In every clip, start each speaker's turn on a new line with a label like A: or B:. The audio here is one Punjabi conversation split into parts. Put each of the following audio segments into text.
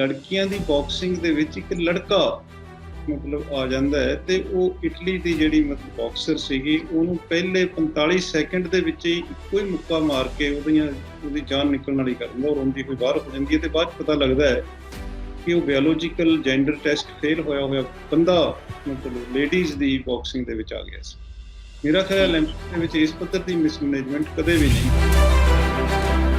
A: ਲੜਕੀਆਂ ਦੀ ਬਾਕਸਿੰਗ ਦੇ ਵਿੱਚ ਇੱਕ ਲੜਕਾ ਮਤਲਬ ਆ ਜਾਂਦਾ ਹੈ ਤੇ ਉਹ ਇਟਲੀ ਦੀ ਜਿਹੜੀ ਮਤਲਬ ਬਾਕਸਰ ਸੀਗੀ ਉਹਨੂੰ ਪਹਿਲੇ 45 ਸੈਕਿੰਡ ਦੇ ਵਿੱਚ ਹੀ ਇੱਕੋ ਹੀ ਮੁੱਕਾ ਮਾਰ ਕੇ ਉਹਦੀਆਂ ਉਹਦੀ ਜਾਨ ਨਿਕਲਣ ਵਾਲੀ ਕਰ ਦਿੰਦਾ ਔਰ ਉਹਦੀ ਕੋਈ ਬਾਹਰ ਹੋ ਜਾਂਦੀ ਹੈ ਤੇ ਬਾਅਦ 'ਚ ਪਤਾ ਲੱਗਦਾ ਹੈ ਕਿ ਉਹ ਬਾਇਓਲੋਜੀਕਲ ਜੈਂਡਰ ਟੈਸਟ ਫੇਲ ਹੋਇਆ ਹੋਇਆ ਬੰਦਾ ਮਤਲਬ ਲੇਡੀਜ਼ ਦੀ ਬਾਕਸਿੰਗ ਦੇ ਵਿੱਚ ਆ ਗਿਆ ਸੀ। ਮੇਰਾ ਖਿਆਲ ਹੈ ਦੇ ਵਿੱਚ ਇਸ ਪੱਧਰ ਦੀ ਮਿਸਮੈਨੇਜਮੈਂਟ ਕਦੇ ਵੀ ਨਹੀਂ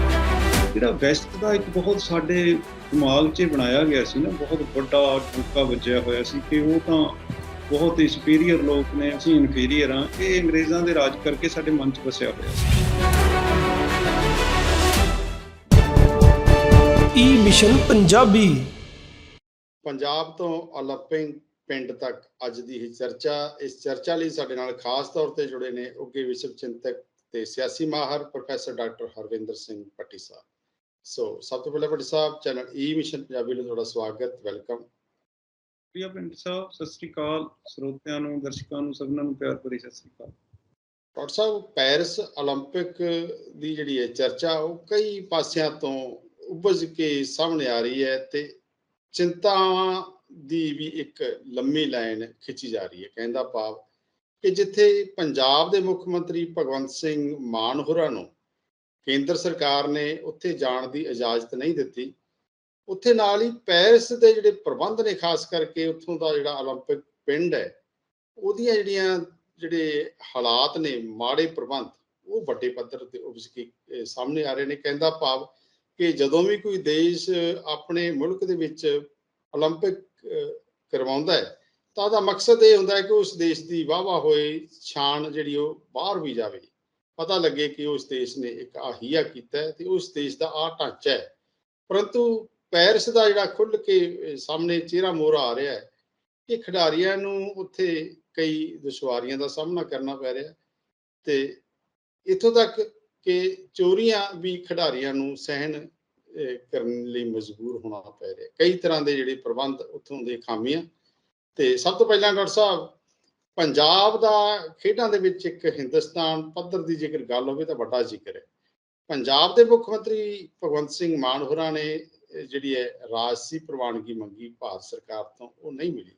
A: ਜਿਹੜਾ ਵੈਸਟ ਦਾ ਇੱਕ ਬਹੁਤ ਸਾਡੇ ਦਿਮਾਗ 'ਚ ਬਣਾਇਆ ਗਿਆ ਸੀ ਨਾ ਬਹੁਤ ਵੱਡਾ ਟੁੱਕਾ ਵੱਜਿਆ ਹੋਇਆ ਸੀ ਕਿ ਉਹ ਤਾਂ ਬਹੁਤ ਹੀ ਸੁਪੀਰੀਅਰ ਲੋਕ ਨੇ ਅਸੀਂ ਇਨਫੀਰੀਅਰ ਆ ਇਹ ਅੰਗਰੇਜ਼ਾਂ ਦੇ ਰਾਜ ਕਰਕੇ ਸਾਡੇ ਮਨ 'ਚ ਵਸਿਆ ਹੋਇਆ ਸੀ।
B: ਈ ਮਿਸ਼ਨ ਪੰਜਾਬੀ
C: ਪੰਜਾਬ ਤੋਂ ਅਲਪਿੰਗ ਪਿੰਡ ਤੱਕ ਅੱਜ ਦੀ ਇਹ ਚਰਚਾ ਇਸ ਚਰਚਾ ਲਈ ਸਾਡੇ ਨਾਲ ਖਾਸ ਤੌਰ ਤੇ ਜੁੜੇ ਨੇ ਉੱਗੇ ਵਿਸ਼ਵ ਚਿੰਤਕ ਤੇ ਸਿਆਸੀ ਮਾਹਰ ਪ੍ਰੋਫੈਸਰ ਡਾਕਟਰ ਹਰਵਿੰਦਰ ਸਿੰਘ ਪੱਟੀ ਸਾਹਿਬ। ਸੋ ਸਭ ਤੋਂ ਪਹਿਲਾਂ Patti Sahib channel E mission Punjabi ਨੂੰ ਤੁਹਾਡਾ ਸਵਾਗਤ ਵੈਲਕਮ
A: ਪ੍ਰਿਆ ਪਿੰਡ ਸਾਹਿਬ ਸਤਿ ਸ੍ਰੀ ਅਕਾਲ ਸਰੋਤਿਆਂ ਨੂੰ ਦਰਸ਼ਕਾਂ ਨੂੰ ਸਭਨਾਂ ਨੂੰ ਪਿਆਰ ਭਰੀ ਸਤਿ ਸ੍ਰੀ ਅਕਾਲ
C: ਡਾਕਟਰ ਸਾਹਿਬ ਪੈਰਿਸ 올림픽 ਦੀ ਜਿਹੜੀ ਹੈ ਚਰਚਾ ਉਹ ਕਈ ਪਾਸਿਆਂ ਤੋਂ ਉੱਭਜ ਕੇ ਸਾਹਮਣੇ ਆ ਰਹੀ ਹੈ ਤੇ ਚਿੰਤਾਵਾਂ ਦੀ ਵੀ ਇੱਕ ਲੰਮੀ ਲਾਈਨ ਖਿੱਚੀ ਜਾ ਰਹੀ ਹੈ ਕਹਿੰਦਾ ਭਾਵ ਕਿ ਜਿੱਥੇ ਪੰਜਾਬ ਦੇ ਮੁੱਖ ਮੰਤਰੀ ਭਗਵੰਤ ਸਿੰਘ ਮਾਨ ਹੋਰਾਂ ਨੂੰ ਕੇਂਦਰ ਸਰਕਾਰ ਨੇ ਉੱਥੇ ਜਾਣ ਦੀ ਇਜਾਜ਼ਤ ਨਹੀਂ ਦਿੱਤੀ ਉੱਥੇ ਨਾਲ ਹੀ ਪੈਰਿਸ ਦੇ ਜਿਹੜੇ ਪ੍ਰਬੰਧ ਨੇ ਖਾਸ ਕਰਕੇ ਉੱਥੋਂ ਦਾ ਜਿਹੜਾ 올림픽 ਪਿੰਡ ਹੈ ਉਹਦੀਆਂ ਜਿਹੜੀਆਂ ਜਿਹੜੇ ਹਾਲਾਤ ਨੇ ਮਾੜੇ ਪ੍ਰਬੰਧ ਉਹ ਵੱਡੇ ਪੱਧਰ ਤੇ ਉਪਜ ਕੇ ਅਹ ਸਾਹਮਣੇ ਆ ਰਹੇ ਨੇ ਕਹਿੰਦਾ ਭਾਵ ਕਿ ਜਦੋਂ ਵੀ ਕੋਈ ਦੇਸ਼ ਆਪਣੇ ਮੁਲਕ ਦੇ ਵਿੱਚ 올림픽 ਅਹ, ਕਰਵਾਉਂਦਾ ਹੈ ਤਾਂ ਉਹਦਾ ਮਕਸਦ ਇਹ ਹੁੰਦਾ ਹੈ ਕਿ ਉਸ ਦੇਸ਼ ਦੀ ਵਾਹਵਾ ਹੋਏ ਸ਼ਾਨ ਜਿਹੜੀ ਉਹ ਬਾਹਰ ਵੀ ਜਾਵੇ ਪਤਾ ਲੱਗੇ ਕਿ ਉਸ ਦੇਸ਼ ਨੇ ਇੱਕ ਆਹੀਆ ਕੀਤਾ ਤੇ ਉਸ ਦੇਸ਼ ਦਾ ਆ ਢਾਂਚਾ ਹੈ। ਪਰੰਤੂ ਪੈਰਿਸ ਦਾ ਜਿਹੜਾ ਖੁੱਲ ਕੇ ਸਾਹਮਣੇ ਚਿਹਰਾ ਮੋਹਰਾ ਆ ਰਿਹਾ ਹੈ ਕਿ ਖਿਡਾਰੀਆਂ ਨੂੰ ਉੱਥੇ ਕਈ ਦੁਸ਼ਵਾਰੀਆਂ ਦਾ ਸਾਹਮਣਾ ਕਰਨਾ ਪੈ ਰਿਹਾ ਤੇ ਇੱਥੋਂ ਤੱਕ ਕਿ ਚੋਰੀਆਂ ਵੀ ਖਿਡਾਰੀਆਂ ਨੂੰ ਸਹਿਣ ਕਰਨ ਲਈ ਮਜਬੂਰ ਹੋਣਾ ਪੈ ਰਿਹਾ ਕਈ ਤਰ੍ਹਾਂ ਦੇ ਜਿਹੜੇ ਪ੍ਰਬੰਧ ਉੱਥੋਂ ਦੇ ਖਾਮੀਆਂ ਤੇ ਸਭ ਤੋਂ ਪਹਿਲਾਂ ਡਾਕਟਰ ਸਾਹਿਬ ਪੰਜਾਬ ਦਾ ਖੇਡਾਂ ਦੇ ਵਿੱਚ ਇੱਕ ਹਿੰਦੁਸਤਾਨ ਪੱਧਰ ਦੀ ਜੇਕਰ ਗੱਲ ਹੋਵੇ ਤਾਂ ਵੱਡਾ ਜ਼ਿਕਰ ਹੈ। ਪੰਜਾਬ ਦੇ ਮੁੱਖ ਮੰਤਰੀ ਭਗਵੰਤ ਸਿੰਘ ਮਾਨ ਹੋਰਾਂ ਨੇ ਜਿਹੜੀ ਹੈ, ਰਾਜਸੀ ਪ੍ਰਵਾਨਗੀ ਮੰਗੀ, ਭਾਰਤ ਸਰਕਾਰ ਤੋਂ, ਉਹ ਨਹੀਂ ਮਿਲੀ।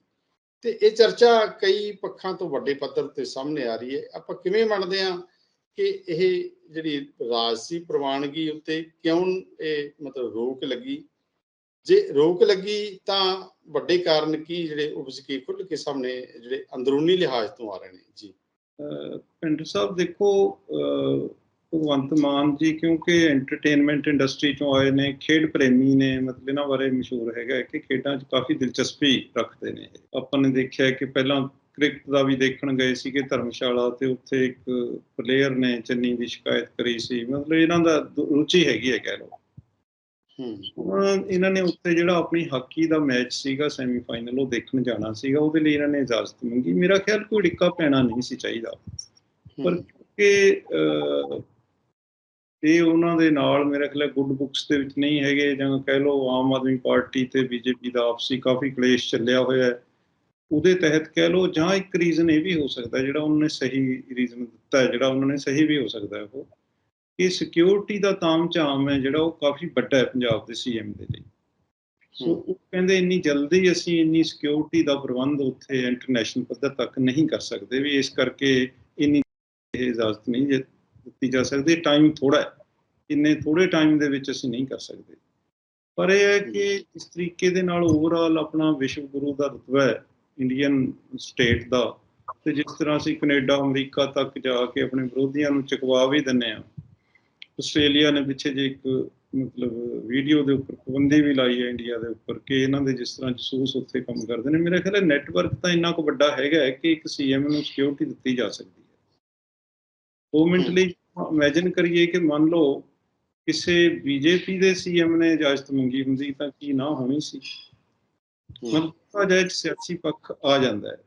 C: ਤੇ ਇਹ ਚਰਚਾ ਕਈ ਪੱਖਾਂ ਤੋਂ ਵੱਡੇ ਪੱਧਰ ਤੇ ਸਾਹਮਣੇ ਆ ਰਹੀ ਹੈ। ਆਪਾਂ ਕਿਵੇਂ ਮੰਨਦੇ ਹਾਂ ਕਿ ਇਹ ਜਿਹੜੀ ਰਾਜਸੀ ਪ੍ਰਵਾਨਗੀ ਉੱਤੇ ਕਿਉਂ ਇਹ ਮਤਲਬ ਰੋਕ ਲੱਗੀ? ਜੇ ਰੋਕ ਲੱਗੀ ਤਾਂ ਵੱਡੇ ਕਾਰਨ ਕੀ ਜਿਹੜੇ ਉਪਜ ਕੇ ਖੁੱਲ ਕੇ ਸਾਹਮਣੇ ਜਿਹੜੇ ਅੰਦਰੂਨੀ ਲਿਹਾਜ਼ ਤੋਂ ਆ ਰਹੇ ਨੇ? ਜੀ।
A: ਅਹ ਸਾਹਿਬ ਦੇਖੋ ਭਗਵੰਤ ਮਾਨ ਜੀ ਕਿਉਂਕਿ ਐਂਟਰਟੇਨਮੈਂਟ ਇੰਡਸਟਰੀ ਚੋਂ ਆਏ ਨੇ, ਖੇਡ ਪ੍ਰੇਮੀ ਨੇ, ਮਤਲਬ ਇਹਨਾਂ ਬਾਰੇ ਮਸ਼ਹੂਰ ਹੈਗਾ ਕਿ ਖੇਡਾਂ 'ਚ ਕਾਫੀ ਦਿਲਚਸਪੀ ਰੱਖਦੇ ਨੇ। ਆਪਾਂ ਨੇ ਦੇਖਿਆ ਕਿ ਪਹਿਲਾਂ ਕ੍ਰਿਕਟ ਦਾ ਵੀ ਦੇਖਣ ਗਏ ਸੀਗੇ, ਧਰਮਸ਼ਾਲਾ ਤੇ ਉੱਥੇ ਇੱਕ ਪਲੇਅਰ ਨੇ ਚੰਨੀ ਦੀ ਸ਼ਿਕਾਇਤ ਕਰੀ ਸੀ। ਮਤਲਬ ਇਹਨਾਂ ਦਾ, ਰੁਚੀ ਹੈਗੀ ਹੈ ਕਹਿ ਲਓ।
C: ਹੂੰ।
A: ਹੁਣ ਇਹਨਾਂ ਨੇ ਉੱਥੇ ਜਿਹੜਾ ਆਪਣੀ ਹਾਕੀ ਦਾ ਮੈਚ ਸੀਗਾ ਸੈਮੀਫਾਈਨਲ ਉਹ ਦੇਖਣ ਜਾਣਾ ਸੀਗਾ। ਉਹਦੇ ਲਈ ਇਹਨਾਂ ਨੇ ਇਜਾਜ਼ਤ ਮੰਗੀ। ਮੇਰਾ ਖਿਆਲ ਕੋਈ ਡਿੱਕਾ ਪੈਣਾ ਨਹੀਂ ਸੀ ਚਾਹੀਦਾ। ਪਰ ਕਿ ਇਹ ਉਹਨਾਂ ਦੇ ਨਾਲ ਮੇਰੇ ਖਿਆਲ ਗੁੱਡ ਬੁੱਕਸ ਦੇ ਵਿੱਚ ਨਹੀਂ ਹੈਗੇ ਜਾਂ ਕਹਿ ਲਓ ਆਮ ਆਦਮੀ ਪਾਰਟੀ ਤੇ ਬੀਜੇਪੀ ਦਾ ਆਪਸੀ ਕਾਫੀ ਕਲੇਸ਼ ਚੱਲਿਆ ਹੋਇਆ ਹੈ। ਉਹਦੇ ਤਹਿਤ ਕਹਿ ਲਓ ਜਾਂ ਇੱਕ ਰੀਜ਼ਨ ਇਹ ਵੀ ਹੋ ਸਕਦਾ ਜਿਹੜਾ ਉਹਨਾਂ ਨੇ ਸਹੀ ਰੀਜ਼ਨ ਦਿੱਤਾ ਹੈ ਜਿਹੜਾ ਉਹਨਾਂ ਨੇ ਸਹੀ ਵੀ ਹੋ ਸਕਦਾ ਹੈ ਉਹ। ਕਿ ਸਿਕਿਉਰਿਟੀ ਦਾ ਤਾਮ ਝਾਮ ਹੈ ਜਿਹੜਾ ਉਹ ਕਾਫੀ ਵੱਡਾ ਹੈ ਪੰਜਾਬ ਦੇ ਸੀਐਮ ਦੇ ਲਈ। ਸੋ। ਉਹ ਕਹਿੰਦੇ ਇੰਨੀ ਜਲਦੀ ਅਸੀਂ ਇੰਨੀ ਸਿਕਿਉਰਿਟੀ ਦਾ ਪ੍ਰਬੰਧ ਉੱਥੇ ਇੰਟਰਨੈਸ਼ਨਲ ਪੱਧਰ ਤੱਕ ਨਹੀਂ ਕਰ ਸਕਦੇ ਵੀ ਇਸ ਕਰਕੇ ਇੰਨੀ ਇਹ ਇਜਾਜ਼ਤ ਨਹੀਂ ਦਿੱਤੀ ਜਾ ਸਕਦੀ। ਟਾਈਮ ਥੋੜਾ ਹੈ ਇੰਨੇ ਥੋੜੇ ਟਾਈਮ ਦੇ ਵਿੱਚ ਅਸੀਂ ਨਹੀਂ ਕਰ ਸਕਦੇ। ਪਰ ਇਹ ਹੈ ਕਿ ਇਸ ਤਰੀਕੇ ਦੇ ਨਾਲ ਓਵਰਆਲ ਆਪਣਾ ਵਿਸ਼ਵ ਗੁਰੂ ਦਾ ਰਤਬਾ ਹੈ ਇੰਡੀਅਨ ਸਟੇਟ ਦਾ। ਤੇ ਜਿਸ ਤਰ੍ਹਾਂ ਅਸੀਂ ਕੈਨੇਡਾ ਅਮਰੀਕਾ ਤੱਕ ਜਾ ਕੇ ਆਪਣੇ ਵਿਰੋਧੀਆਂ ਨੂੰ ਚੁਕਵਾ ਵੀ ਦਿੰਨੇ ਆ ਆਸਟ੍ਰੇਲੀਆ ਨੇ ਪਿੱਛੇ ਜੇ ਇੱਕ ਮਤਲਬ ਵੀਡੀਓ ਦੇ ਉੱਪਰ ਪਾਬੰਦੀ ਵੀ ਲਾਈ ਹੈ ਇੰਡੀਆ ਦੇ ਉੱਪਰ ਕਿ ਇਹਨਾਂ ਦੇ ਜਿਸ ਤਰ੍ਹਾਂ ਜਸੂਸ ਉੱਥੇ ਕੰਮ ਕਰਦੇ ਨੇ। ਮੇਰਾ ਖਿਆਲ ਹੈ ਨੈਟਵਰਕ ਤਾਂ ਇੰਨਾ ਕੁ ਵੱਡਾ ਹੈਗਾ ਕਿ ਇੱਕ ਸੀਐਮ ਨੂੰ ਸਿਕਿਉਰਿਟੀ ਦਿੱਤੀ ਜਾ ਸਕਦੀ ਹੈ। ਦੋ ਮਿੰਟ
C: ਹਮ।
A: ਲਈ ਇਮੇਜਿਨ ਕਰੀਏ ਕਿ ਮੰਨ ਲਓ ਕਿਸੇ ਬੀਜੇਪੀ ਦੇ ਸੀਐਮ ਨੇ ਇਜਾਜ਼ਤ ਮੰਗੀ ਹੁੰਦੀ ਤਾਂ ਕੀ ਨਾ ਹੋਣੀ ਸੀ। ਮਤਲਬ ਇੱਕ ਸਿਆਸੀ ਪੱਖ ਆ ਜਾਂਦਾ ਹੈ